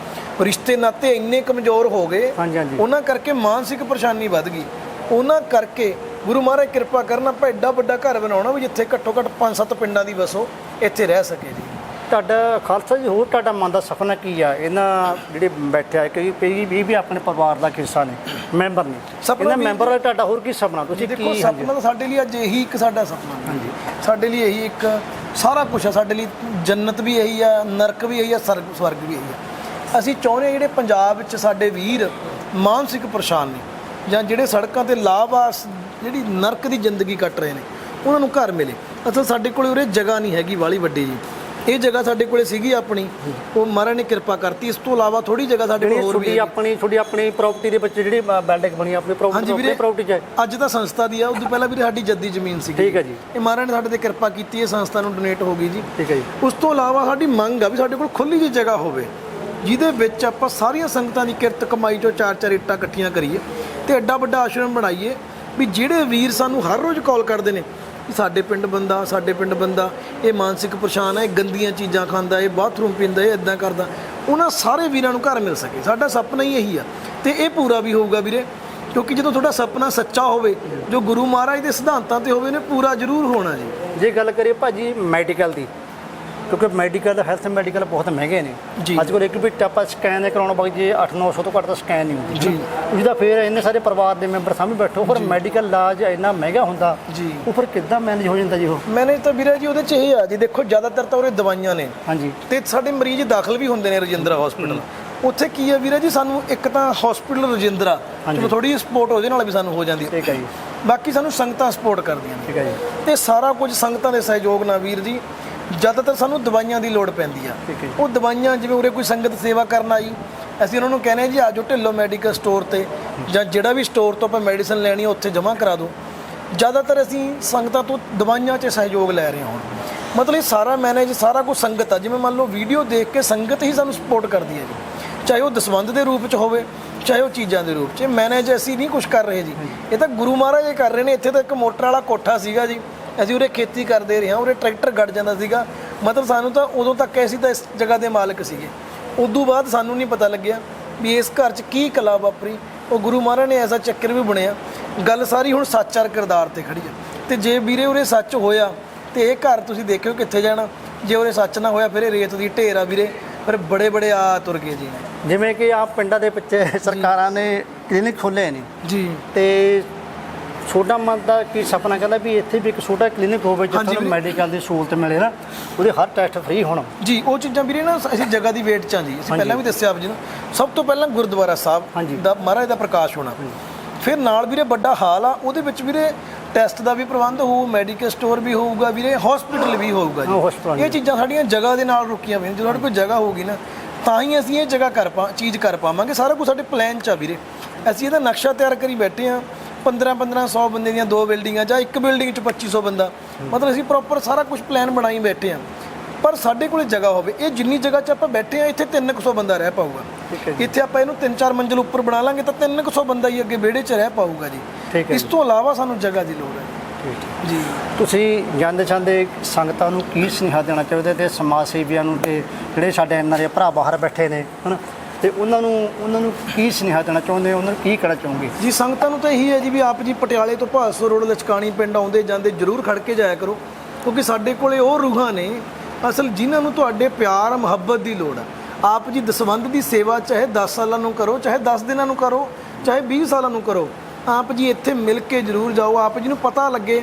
ਰਿਸ਼ਤੇ ਨਾਤੇ ਇੰਨੇ ਕਮਜ਼ੋਰ ਹੋ ਗਏ ਹਾਂਜੀ ਹਾਂਜੀ। ਉਹਨਾਂ ਕਰਕੇ ਮਾਨਸਿਕ ਪਰੇਸ਼ਾਨੀ ਵੱਧ ਗਈ। ਉਹਨਾਂ ਕਰਕੇ ਗੁਰੂ ਮਹਾਰਾਜ ਕਿਰਪਾ ਕਰਨ ਆਪਾਂ ਐਡਾ ਵੱਡਾ ਘਰ ਬਣਾਉਣਾ ਵੀ ਜਿੱਥੇ ਘੱਟੋ ਘੱਟ 5-7 ਪਿੰਡਾਂ ਦੀ ਵਸੋ ਇੱਥੇ ਰਹਿ ਸਕੇ ਜੀ। ਤੁਹਾਡਾ ਖਾਲਸਾ ਜੀ ਹੋਰ ਤੁਹਾਡਾ ਮਨ ਦਾ ਸੁਪਨਾ ਕੀ ਆ? ਇਹਨਾਂ ਜਿਹੜੇ ਬੈਠੇ ਆ ਕਈ ਕਈ ਵੀ ਵੀ ਆਪਣੇ ਪਰਿਵਾਰ ਦਾ ਹਿੱਸਾ ਨੇ ਮੈਂਬਰ ਨੇ। ਸੁਪਨਾ ਇਹਨਾਂ ਵੀ- ਮੈਂਬਰ ਦਾ ਤੁਹਾਡਾ ਹੋਰ ਕੀ ਸੁਪਨਾ? ਤੁਸੀਂ ਦੇਖੋ ਕੀ ਸੁਪਨਾ ਤਾਂ ਸਾਡੇ ਲਈ ਅੱਜ ਇਹੀ ਇੱਕ ਸਾਡਾ ਸੁਪਨਾ ਹਾਂਜੀ। ਸਾਡੇ ਲਈ ਇਹੀ ਇੱਕ ਸਾਰਾ ਕੁਝ ਆ। ਸਾਡੇ ਲਈ ਜੰਨਤ ਵੀ ਇਹੀ ਆ ਨਰਕ ਵੀ ਇਹੀ ਆ ਸਰਗ ਸਵਰਗ ਵੀ ਇਹੀ ਆ। ਅਸੀਂ ਚਾਹੁੰਦੇ ਹਾਂ ਜਿਹੜੇ ਪੰਜਾਬ ਵਿੱਚ ਸਾਡੇ ਵੀਰ ਮਾਨਸਿਕ ਪਰੇਸ਼ਾਨ ਨੇ ਜਾਂ ਜਿਹੜੇ ਸੜਕਾਂ ਤੇ ਲਾਵਾਸ ਜਿਹੜੀ ਨਰਕ ਦੀ ਜ਼ਿੰਦਗੀ ਕੱਟ ਰਹੇ ਨੇ ਉਹਨਾਂ ਨੂੰ ਘਰ ਮਿਲੇ। ਅਸਲ ਸਾਡੇ ਕੋਲੇ ਉਰੇ ਜਗ੍ਹਾ ਨਹੀਂ ਹੈਗੀ ਵਾਲੀ ਵੱਡੀ ਜੀ। ਇਹ ਜਗ੍ਹਾ ਸਾਡੇ ਕੋਲੇ ਸੀਗੀ ਆਪਣੀ। ਉਹ ਮਹਾਰਾਜ ਨੇ ਕਿਰਪਾ ਕਰਤੀ। ਇਸ ਤੋਂ ਇਲਾਵਾ ਥੋੜੀ ਜਗ੍ਹਾ ਸਾਡੇ ਕੋਲ ਹੋਰ ਵੀ ਹੈ ਆਪਣੀ ਤੁਹਾਡੀ ਆਪਣੀ ਪ੍ਰਾਪਰਟੀ ਦੇ ਵਿੱਚ ਜਿਹੜੀ ਬਿਲਡਿੰਗ ਬਣੀ ਆਪਣੀ ਪ੍ਰਾਪਰਟੀ ਪ੍ਰਾਪਰਟੀ ਚ ਅੱਜ ਤਾਂ ਸੰਸਥਾ ਦੀ ਆ। ਉਦੋਂ ਪਹਿਲਾਂ ਵੀਰੇ ਸਾਡੀ ਜੱਦੀ ਜ਼ਮੀਨ ਸੀ ਠੀਕ ਹੈ ਜੀ। ਇਹ ਮਹਾਰਾਜ ਨੇ ਸਾਡੇ ਤੇ ਕਿਰਪਾ ਕੀਤੀ ਹੈ ਸੰਸਥਾ ਨੂੰ ਡੋਨੇਟ ਹੋ ਗਈ ਜੀ। ਠੀਕ ਹੈ ਜੀ। ਉਸ ਤੋਂ ਇਲਾਵਾ ਸਾਡੀ ਮੰਗ ਆ ਵੀ ਸਾਡੇ ਕੋਲ ਖੁੱਲੀ ਜਿਹੀ ਜਗ੍ਹਾ ਹੋਵੇ ਜਿਹਦੇ ਵਿੱਚ ਆਪਾਂ ਸਾਰੀਆਂ ਸੰਗਤਾਂ ਦੀ ਕਿਰਤ ਕਮਾਈ ਚੋਂ ਚਾਰ ਚਾਰ ਇੱਟਾਂ ਇਕੱਠੀਆਂ ਕਰੀਏ ਤੇ ਐਡਾ ਵੱਡਾ ਆਸ਼ਰਮ ਬਣਾਈਏ ਵੀ ਜਿਹੜੇ ਵੀਰ ਸਾਨੂੰ ਹਰ ਰੋਜ਼ ਕਾਲ ਕਰਦੇ ਨੇ ਵੀ ਸਾਡੇ ਪਿੰਡ ਬੰਦਾ, ਸਾਡੇ ਪਿੰਡ ਬੰਦਾ, ਇਹ ਮਾਨਸਿਕ ਪਰੇਸ਼ਾਨ ਹੈ ਇਹ ਗੰਦੀਆਂ ਚੀਜ਼ਾਂ ਖਾਂਦਾ, ਇਹ ਬਾਥਰੂਮ ਪੀਂਦਾ, ਇਹ ਇਦਾਂ ਕਰਦਾ। ਉਹਨਾਂ ਸਾਰੇ ਵੀਰਾਂ ਨੂੰ ਘਰ ਮਿਲ ਸਕੇ। ਸਾਡਾ ਸੁਪਨਾ ਹੀ ਇਹੀ ਆ। ਤੇ ਇਹ ਪੂਰਾ ਵੀ ਹੋਊਗਾ ਵੀਰੇ, ਕਿਉਂਕਿ ਜਦੋਂ ਤੁਹਾਡਾ ਸੁਪਨਾ ਸੱਚਾ ਹੋਵੇ, ਜੋ ਗੁਰੂ ਮਹਾਰਾਜ ਦੇ ਸਿਧਾਂਤਾਂ ਤੇ ਹੋਵੇ ਨੇ ਪੂਰਾ ਜ਼ਰੂਰ ਹੋਣਾ ਜੀ। ਜੇ ਗੱਲ ਕਰੀਏ ਭਾਜੀ ਮੈਡੀਕਲ ਦੀ ਕਿਉਂਕਿ ਮੈਡੀਕਲ ਹੈਲਥ ਮੈਡੀਕਲ ਬਹੁਤ ਮਹਿੰਗੇ ਨੇ। ਜੀ। ਅੱਜ ਕੋਲ ਇੱਕ ਵੀ ਆਪਾਂ ਸਕੈਨ ਕਰਾਉਣ ਬਗ ਜੇ 8-900 ਤੋਂ ਘੱਟ ਤਾਂ ਸਕੈਨ ਨਹੀਂ ਹੁੰਦੀ। ਜੀ। ਉਹਦਾ ਫਿਰ ਇੰਨੇ ਸਾਰੇ ਪਰਿਵਾਰ ਦੇ ਮੈਂਬਰ ਸਾਹਮਣੇ ਬੈਠੋ ਫਿਰ ਮੈਡੀਕਲ ਇਲਾਜ ਇੰਨਾ ਮਹਿੰਗਾ ਹੁੰਦਾ ਜੀ। ਉਹ ਫਿਰ ਕਿੱਦਾਂ ਮੈਨੇਜ ਹੋ ਜਾਂਦਾ ਜੀ ਉਹ? ਮੈਨੇ ਤਾਂ ਵੀਰੇ ਜੀ ਉਹਦੇ ਚ ਇਹ ਆ ਜੀ ਦੇਖੋ ਜ਼ਿਆਦਾਤਰ ਤਾਂ ਉਹਰੇ ਦਵਾਈਆਂ ਨੇ। ਹਾਂਜੀ। ਤੇ ਸਾਡੇ ਮਰੀਜ਼ ਦਾਖਲ ਵੀ ਹੁੰਦੇ ਨੇ ਰਜਿੰਦਰਾ ਹਸਪੀਟਲ ਉੱਥੇ ਕੀ ਹੈ ਵੀਰੇ ਜੀ ਸਾਨੂੰ ਇੱਕ ਤਾਂ ਹਸਪੀਟਲ ਰਜਿੰਦਰਾ ਚਲੋ ਥੋੜੀ ਸਪੋਰਟ ਉਹਦੇ ਨਾਲ ਵੀ ਸਾਨੂੰ ਹੋ ਜਾਂਦੀ ਹੈ ਠੀਕ ਹੈ ਜੀ। ਬਾਕੀ ਸਾਨੂੰ ਸੰਗਤਾਂ ਸਪੋਰਟ ਕਰਦੀਆਂ ਨੇ। ਠੀਕ ਹੈ ਜੀ। ਤੇ ਸਾਰਾ ਕੁਝ ਸੰਗਤਾਂ ਦੇ ਸਹਿਯੋਗ ਨਾਲ ਵੀਰ ਜੀ ਜ਼ਿਆਦਾਤਰ ਸਾਨੂੰ ਦਵਾਈਆਂ ਦੀ ਲੋੜ ਪੈਂਦੀ ਆ। ਠੀਕ ਹੈ। ਉਹ ਦਵਾਈਆਂ ਜਿਵੇਂ ਉਰੇ ਕੋਈ ਸੰਗਤ ਸੇਵਾ ਕਰਨ ਆਈ ਅਸੀਂ ਉਹਨਾਂ ਨੂੰ ਕਹਿੰਦੇ ਹਾਂ ਜੀ ਆਜੋ ਢਿੱਲੋਂ ਮੈਡੀਕਲ ਸਟੋਰ ਤੇ ਜਾਂ ਜਿਹੜਾ ਵੀ ਸਟੋਰ ਤੋਂ ਆਪਾਂ ਮੈਡੀਸਨ ਲੈਣੀ ਆ ਉੱਥੇ ਜਮ੍ਹਾਂ ਕਰਾ ਦਿਓ। ਜ਼ਿਆਦਾਤਰ ਅਸੀਂ ਸੰਗਤਾਂ ਤੋਂ ਦਵਾਈਆਂ 'ਚ ਸਹਿਯੋਗ ਲੈ ਰਹੇ ਹਾਂ ਹੁਣ। ਮਤਲਬ ਇਹ ਸਾਰਾ ਮੈਨੇਜ ਸਾਰਾ ਕੁਝ ਸੰਗਤ ਆ। ਜਿਵੇਂ ਮੰਨ ਲਓ ਵੀਡੀਓ ਦੇਖ ਕੇ ਸੰਗਤ ਹੀ ਸਾਨੂੰ ਸਪੋਰਟ ਕਰਦੀ ਹੈ ਜੀ। ਚਾਹੇ ਉਹ ਦਸਵੰਧ ਦੇ ਰੂਪ 'ਚ ਹੋਵੇ ਚਾਹੇ ਉਹ ਚੀਜ਼ਾਂ ਦੇ ਰੂਪ 'ਚ। ਮੈਨੇਜ ਅਸੀਂ ਨਹੀਂ ਕੁਝ ਕਰ ਰਹੇ ਜੀ। ਇਹ ਤਾਂ ਗੁਰੂ ਮਹਾਰਾਜ ਇਹ ਕਰ ਰਹੇ ਨੇ। ਇੱਥੇ ਤਾਂ ਇੱਕ ਮੋਟਰ ਵਾਲਾ ਕੋਠਾ ਸੀਗਾ ਜੀ। ਅਸੀਂ ਉਰੇ ਖੇਤੀ ਕਰਦੇ ਰਹੇ ਹਾਂ ਉਰੇ ਟਰੈਕਟਰ ਗੜ ਜਾਂਦਾ ਸੀਗਾ। ਮਤਲਬ ਸਾਨੂੰ ਤਾਂ ਉਦੋਂ ਤੱਕ ਅਸੀਂ ਤਾਂ ਇਸ ਜਗ੍ਹਾ ਦੇ ਮਾਲਕ ਸੀਗੇ। ਉਦੋਂ ਬਾਅਦ ਸਾਨੂੰ ਨਹੀਂ ਪਤਾ ਲੱਗਿਆ ਵੀ ਇਸ ਘਰ 'ਚ ਕੀ ਕਲਾ ਵਾਪਰੀ। ਉਹ ਗੁਰੂ ਮਹਾਰਾਜ ਨੇ ਐਸਾ ਚੱਕਰ ਵੀ ਬਣਿਆ। ਗੱਲ ਸਾਰੀ ਹੁਣ ਸੱਚਾਰ ਕਿਰਦਾਰ ਤੇ ਖੜੀ ਹੈ ਤੇ ਜੇ ਵੀਰੇ ਉਰੇ ਸੱਚ ਹੋਇਆ ਤੇ ਇਹ ਘਰ ਤੁਸੀਂ ਦੇਖਿਓ ਕਿੱਥੇ ਜਾਣਾ। ਜੇ ਉਰੇ ਸੱਚ ਨਾ ਹੋਇਆ ਫਿਰ ਇਹ ਰੇਤ ਦੀ ਢੇਰ ਆ ਵੀਰੇ। ਫਿਰ ਬੜੇ ਬੜੇ ਆ ਤੁਰ ਗਏ ਜੀ। ਜਿਵੇਂ ਕਿ ਆ ਪਿੰਡਾਂ ਦੇ ਵਿੱਚ ਸਰਕਾਰਾਂ ਨੇ ਕਲੀਨਿਕ ਖੋਲ੍ਹੇ ਨੇ। ਜੀ। ਤੇ ਛੋਟਾ ਮਨ ਦਾ ਕੀ ਸੁਪਨਾ ਕਹਿੰਦਾ ਵੀ ਇੱਥੇ ਵੀ ਇੱਕ ਛੋਟਾ ਕਲੀਨਿਕ ਹੋਵੇ ਜਿੱਥੇ ਵੀਰੇ। ਮੈਡੀਕਲ ਦੀ ਸਹੂਲਤ ਮਿਲੇ ਨਾ ਉਹਦੇ ਹਰ ਟੈਸਟ ਫ੍ਰੀ ਹੋਣ। ਜੀ ਉਹ ਚੀਜ਼ਾਂ ਵੀਰੇ ਨਾ ਅਸੀਂ ਜਗ੍ਹਾ ਦੀ ਵੇਟ ਚ ਆ ਜੀ। ਅਸੀਂ ਪਹਿਲਾਂ ਵੀ ਦੱਸਿਆ ਆਪ ਜੀ ਨੂੰ ਸਭ ਤੋਂ ਪਹਿਲਾਂ ਗੁਰਦੁਆਰਾ ਸਾਹਿਬ। ਦਾ ਮਹਾਰਾਜ ਦਾ ਪ੍ਰਕਾਸ਼ ਹੋਣਾ। ਫਿਰ ਨਾਲ ਵੀਰੇ ਵੱਡਾ ਹਾਲ ਆ ਉਹਦੇ ਵਿੱਚ ਵੀਰੇ ਟੈਸਟ ਦਾ ਵੀ ਪ੍ਰਬੰਧ ਹੋਊ ਮੈਡੀਕਲ ਸਟੋਰ ਵੀ ਹੋਊਗਾ ਵੀਰੇ ਹਸਪੀਟਲ ਵੀ ਹੋਊਗਾ ਜੀ। ਇਹ ਚੀਜ਼ਾਂ ਸਾਡੀਆਂ ਜਗ੍ਹਾ ਦੇ ਨਾਲ ਰੁਕੀਆਂ ਹੋਈਆਂ ਜਦੋਂ ਸਾਡੇ ਕੋਲ ਜਗ੍ਹਾ ਹੋਊਗੀ ਨਾ ਤਾਂ ਹੀ ਅਸੀਂ ਇਹ ਜਗ੍ਹਾ ਕਰ ਪਾ ਚੀਜ਼ ਕਰ ਪਾਵਾਂਗੇ। ਸਾਰਾ ਕੁਝ ਸਾਡੇ ਪਲਾਨ ਚ ਆ ਵੀਰੇ। ਅਸੀਂ ਇਹਦਾ ਨਕਸ਼ਾ ਤਿਆਰ ਕਰੀ ਬੈਠੇ ਆ। 15 1500 ਬੰਦੇ ਦੀਆਂ ਦੋ ਬਿਲਡਿੰਗਾਂ ਜਾਂ ਇੱਕ ਬਿਲਡਿੰਗ ਚ 2500 ਬੰਦਾ। ਮਤਲਬ ਅਸੀਂ ਪ੍ਰੋਪਰ ਸਾਰਾ ਕੁਝ ਪਲਾਨ ਬਣਾਈ ਬੈਠੇ ਆ ਪਰ ਸਾਡੇ ਕੋਲੇ ਜਗ੍ਹਾ ਹੋਵੇ ਇਹ ਜਿੰਨੀ ਜਗ੍ਹਾ 'ਚ ਆਪਾਂ ਬੈਠੇ ਆ ਇੱਥੇ 300 ਬੰਦਾ ਰਹਿ ਪਾਊਗਾ। ਇੱਥੇ ਆਪਾਂ ਇਹਨੂੰ 3-4 ਮੰਜ਼ਿਲ ਉੱਪਰ ਬਣਾ ਲਾਂਗੇ ਤਾਂ 300 ਬੰਦਾ ਹੀ ਅੱਗੇ ਵਿਹੜੇ 'ਚ ਰਹਿ ਪਾਊਗਾ ਜੀ। ਇਸ ਤੋਂ ਇਲਾਵਾ ਸਾਨੂੰ ਜਗ੍ਹਾ ਦੀ ਲੋੜ ਹੈ। ਜੀ। ਤੁਸੀਂ ਜਾਂਦੇ ਜਾਂਦੇ ਸੰਗਤਾਂ ਨੂੰ ਕੀ ਸੁਨੇਹਾ ਦੇਣਾ ਚਾਹੁੰਦੇ ਤੇ ਸਮਾਜ ਸੇਵੀਆਂ ਨੂੰ ਤੇ ਜਿਹੜੇ ਸਾਡੇ ਇਹਨਾਂ ਦੇ ਭਰਾ ਬਾਹਰ ਬੈਠੇ ਨੇ ਹਨ? ਤੇ ਉਹਨਾਂ ਨੂੰ ਉਹਨਾਂ ਨੂੰ ਕੀ ਸੁਨੇਹਾ ਦੇਣਾ ਚਾਹੁੰਦੇ ਹੋ? ਉਹਨਾਂ ਨੂੰ ਕੀ ਕਹਿਣਾ ਚਾਹੋਗੇ? ਜੀ, ਸੰਗਤਾਂ ਨੂੰ ਤਾਂ ਇਹੀ ਹੈ ਜੀ ਵੀ ਆਪ ਜੀ ਪਟਿਆਲੇ ਤੋਂ ਭਾਸੋ ਰੋਡ, ਲਚਕਾਣੀ ਪਿੰਡ ਆਉਂਦੇ ਜਾਂਦੇ ਜਰੂਰ ਖੜ ਕੇ ਜਾਇਆ ਕਰੋ, ਕਿਉਂਕਿ ਸਾਡੇ ਕੋਲੇ ਉਹ ਰੂਹਾਂ ਨੇ ਅਸਲ ਜਿਨ੍ਹਾਂ ਨੂੰ ਤੁਹਾਡੇ ਪਿਆਰ, ਮੁਹੱਬਤ ਦੀ ਲੋੜ ਹੈ ਆਪ ਜੀ ਦਸਵੰਧ ਦੀ ਸੇਵਾ ਚਾਹੇ 10 ਸਾਲਾਂ ਨੂੰ ਕਰੋ, ਚਾਹੇ 10 ਦਿਨਾਂ ਨੂੰ ਕਰੋ, ਚਾਹੇ 20 ਸਾਲਾਂ ਨੂੰ ਕਰੋ, ਆਪ ਜੀ ਇੱਥੇ ਮਿਲ ਕੇ ਜਰੂਰ ਜਾਓ। ਆਪ ਜੀ ਨੂੰ ਪਤਾ ਲੱਗੇ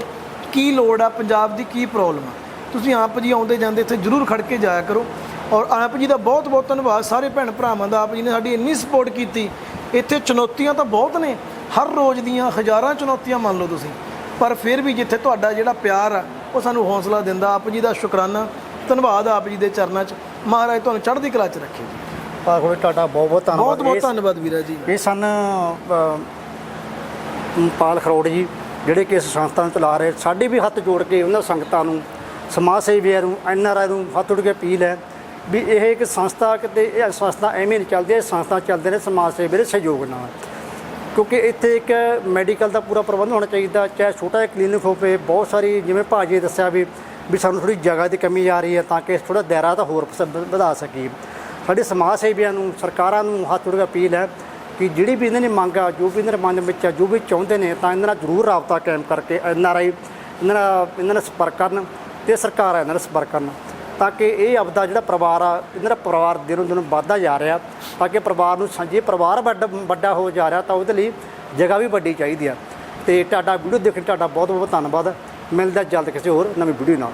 ਕੀ ਲੋੜ ਆ, ਪੰਜਾਬ ਦੀ ਕੀ ਪ੍ਰੋਬਲਮ ਆ। ਤੁਸੀਂ ਆਪ ਜੀ ਆਉਂਦੇ ਜਾਂਦੇ ਇੱਥੇ ਜਰੂਰ ਖੜ ਕੇ ਜਾਇਆ ਕਰੋ। ਔਰ ਆਪ ਜੀ ਦਾ ਬਹੁਤ ਬਹੁਤ ਧੰਨਵਾਦ ਸਾਰੇ ਭੈਣ ਭਰਾਵਾਂ ਦਾ ਆਪ ਜੀ ਨੇ ਸਾਡੀ ਇੰਨੀ ਸਪੋਰਟ ਕੀਤੀ। ਇੱਥੇ ਚੁਣੌਤੀਆਂ ਤਾਂ ਬਹੁਤ ਨੇ ਹਰ ਰੋਜ਼ ਦੀਆਂ ਹਜ਼ਾਰਾਂ ਚੁਣੌਤੀਆਂ ਮੰਨ ਲਓ ਤੁਸੀਂ। ਪਰ ਫਿਰ ਵੀ ਜਿੱਥੇ ਤੁਹਾਡਾ ਜਿਹੜਾ ਪਿਆਰ ਆ ਉਹ ਸਾਨੂੰ ਹੌਸਲਾ ਦਿੰਦਾ ਆਪ ਜੀ ਦਾ ਸ਼ੁਕਰਾਨਾ। ਧੰਨਵਾਦ ਆਪ ਜੀ ਦੇ ਚਰਨਾਂ 'ਚ। ਮਹਾਰਾਜ ਤੁਹਾਨੂੰ ਚੜ੍ਹਦੀ ਕਲਾ 'ਚ ਰੱਖੇ ਜੀ। ਹੋਵੇ ਤੁਹਾਡਾ ਬਹੁਤ ਬਹੁਤ ਧੰਨਵਾਦ। ਬਹੁਤ ਬਹੁਤ ਧੰਨਵਾਦ ਵੀਰਾ ਜੀ। ਇਹ ਸਨ ਪਾਲ ਖਰੋੜ ਜੀ ਜਿਹੜੇ ਕਿ ਇਸ ਸੰਸਥਾ ਨੂੰ ਚਲਾ ਰਹੇ। ਸਾਡੇ ਵੀ ਹੱਥ ਜੋੜ ਕੇ ਉਹਨਾਂ ਸੰਗਤਾਂ ਨੂੰ ਸਮਾਜ ਸੇਵੀਆਂ ਨੂੰ ਐਨ ਆਰ ਆਈ ਨੂੰ ਹੱਥ ਜੋੜ ਕੇ ਅਪੀਲ ਹੈ। ਵੀ ਇਹ ਇੱਕ ਸੰਸਥਾ ਕਿਤੇ ਇਹ ਸੰਸਥਾ ਐਵੇਂ ਨਹੀਂ ਚੱਲਦੀ, ਇਹ ਸੰਸਥਾ ਚੱਲਦੇ ਨੇ ਸਮਾਜ ਸੇਵੀ ਦੇ ਸਹਿਯੋਗ ਨਾਲ। ਕਿਉਂਕਿ ਇੱਥੇ ਇੱਕ ਮੈਡੀਕਲ ਦਾ ਪੂਰਾ ਪ੍ਰਬੰਧ ਹੋਣਾ ਚਾਹੀਦਾ, ਚਾਹੇ ਛੋਟਾ ਜਿਹਾ ਕਲੀਨਿਕ ਹੋਵੇ, ਬਹੁਤ ਸਾਰੀ ਜਿਵੇਂ ਭਾਜੀ ਨੇ ਦੱਸਿਆ ਵੀ ਵੀ ਸਾਨੂੰ ਥੋੜੀ ਜਗ੍ਹਾ ਦੀ ਕਮੀ ਆ ਰਹੀ ਹੈ ਤਾਂ ਕਿ ਥੋੜਾ ਦਾਇਰਾ ਤਾਂ ਹੋਰ ਵਧਾ ਸਕੀਏ। ਸਾਡੇ ਸਮਾਜ ਸੇਵੀਆਂ ਨੂੰ, ਸਰਕਾਰਾਂ ਨੂੰ ਹੱਥ ਜੋੜ ਕੇ ਅਪੀਲ ਹੈ ਕਿ ਜਿਹੜੀ ਵੀ ਇਹਨਾਂ ਦੀ ਮੰਗ ਆ, ਜੋ ਵੀ ਇਹਨਾਂ ਦੇ ਮਨ ਵਿੱਚ ਆ, ਜੋ ਵੀ ਚਾਹੁੰਦੇ ਨੇ, ਤਾਂ ਇਹਨਾਂ ਨਾਲ ਜ਼ਰੂਰ ਰਾਬਤਾ ਕਾਇਮ ਕਰਕੇ, ਐਨ ਆਰ ਆਈ, ਇਹਨਾਂ ਨਾਲ ਇਹਨਾਂ ਨਾਲ ਸੰਪਰਕ ਕਰਨ ਤੇ ਸਰਕਾਰਾਂ ਇਹਨਾਂ ਨਾਲ ਸੰਪਰਕ ਕਰਨ। ਤਾਂ ਕਿ ਇਹ ਆਪਦਾ ਜਿਹੜਾ ਪਰਿਵਾਰ ਆ ਇਹਨਾਂ ਦਾ ਪਰਿਵਾਰ ਦਿਨੋਂ ਦਿਨ ਵੱਧਦਾ ਜਾ ਰਿਹਾ, ਤਾਂ ਕਿ ਪਰਿਵਾਰ ਨੂੰ ਸਾਂਝੇ, ਪਰਿਵਾਰ ਵੱਡਾ ਵੱਡਾ ਹੋ ਜਾ ਰਿਹਾ, ਤਾਂ ਉਹਦੇ ਲਈ ਜਗ੍ਹਾ ਵੀ ਵੱਡੀ ਚਾਹੀਦੀ ਆ। ਤੇ ਤੁਹਾਡਾ ਵੀਡੀਓ ਦੇਖਣ ਤੁਹਾਡਾ ਬਹੁਤ ਬਹੁਤ ਧੰਨਵਾਦ। ਮਿਲਦਾ ਜਲਦ ਕਿਸੇ ਹੋਰ ਨਵੀਂ ਵੀਡੀਓ ਨਾਲ।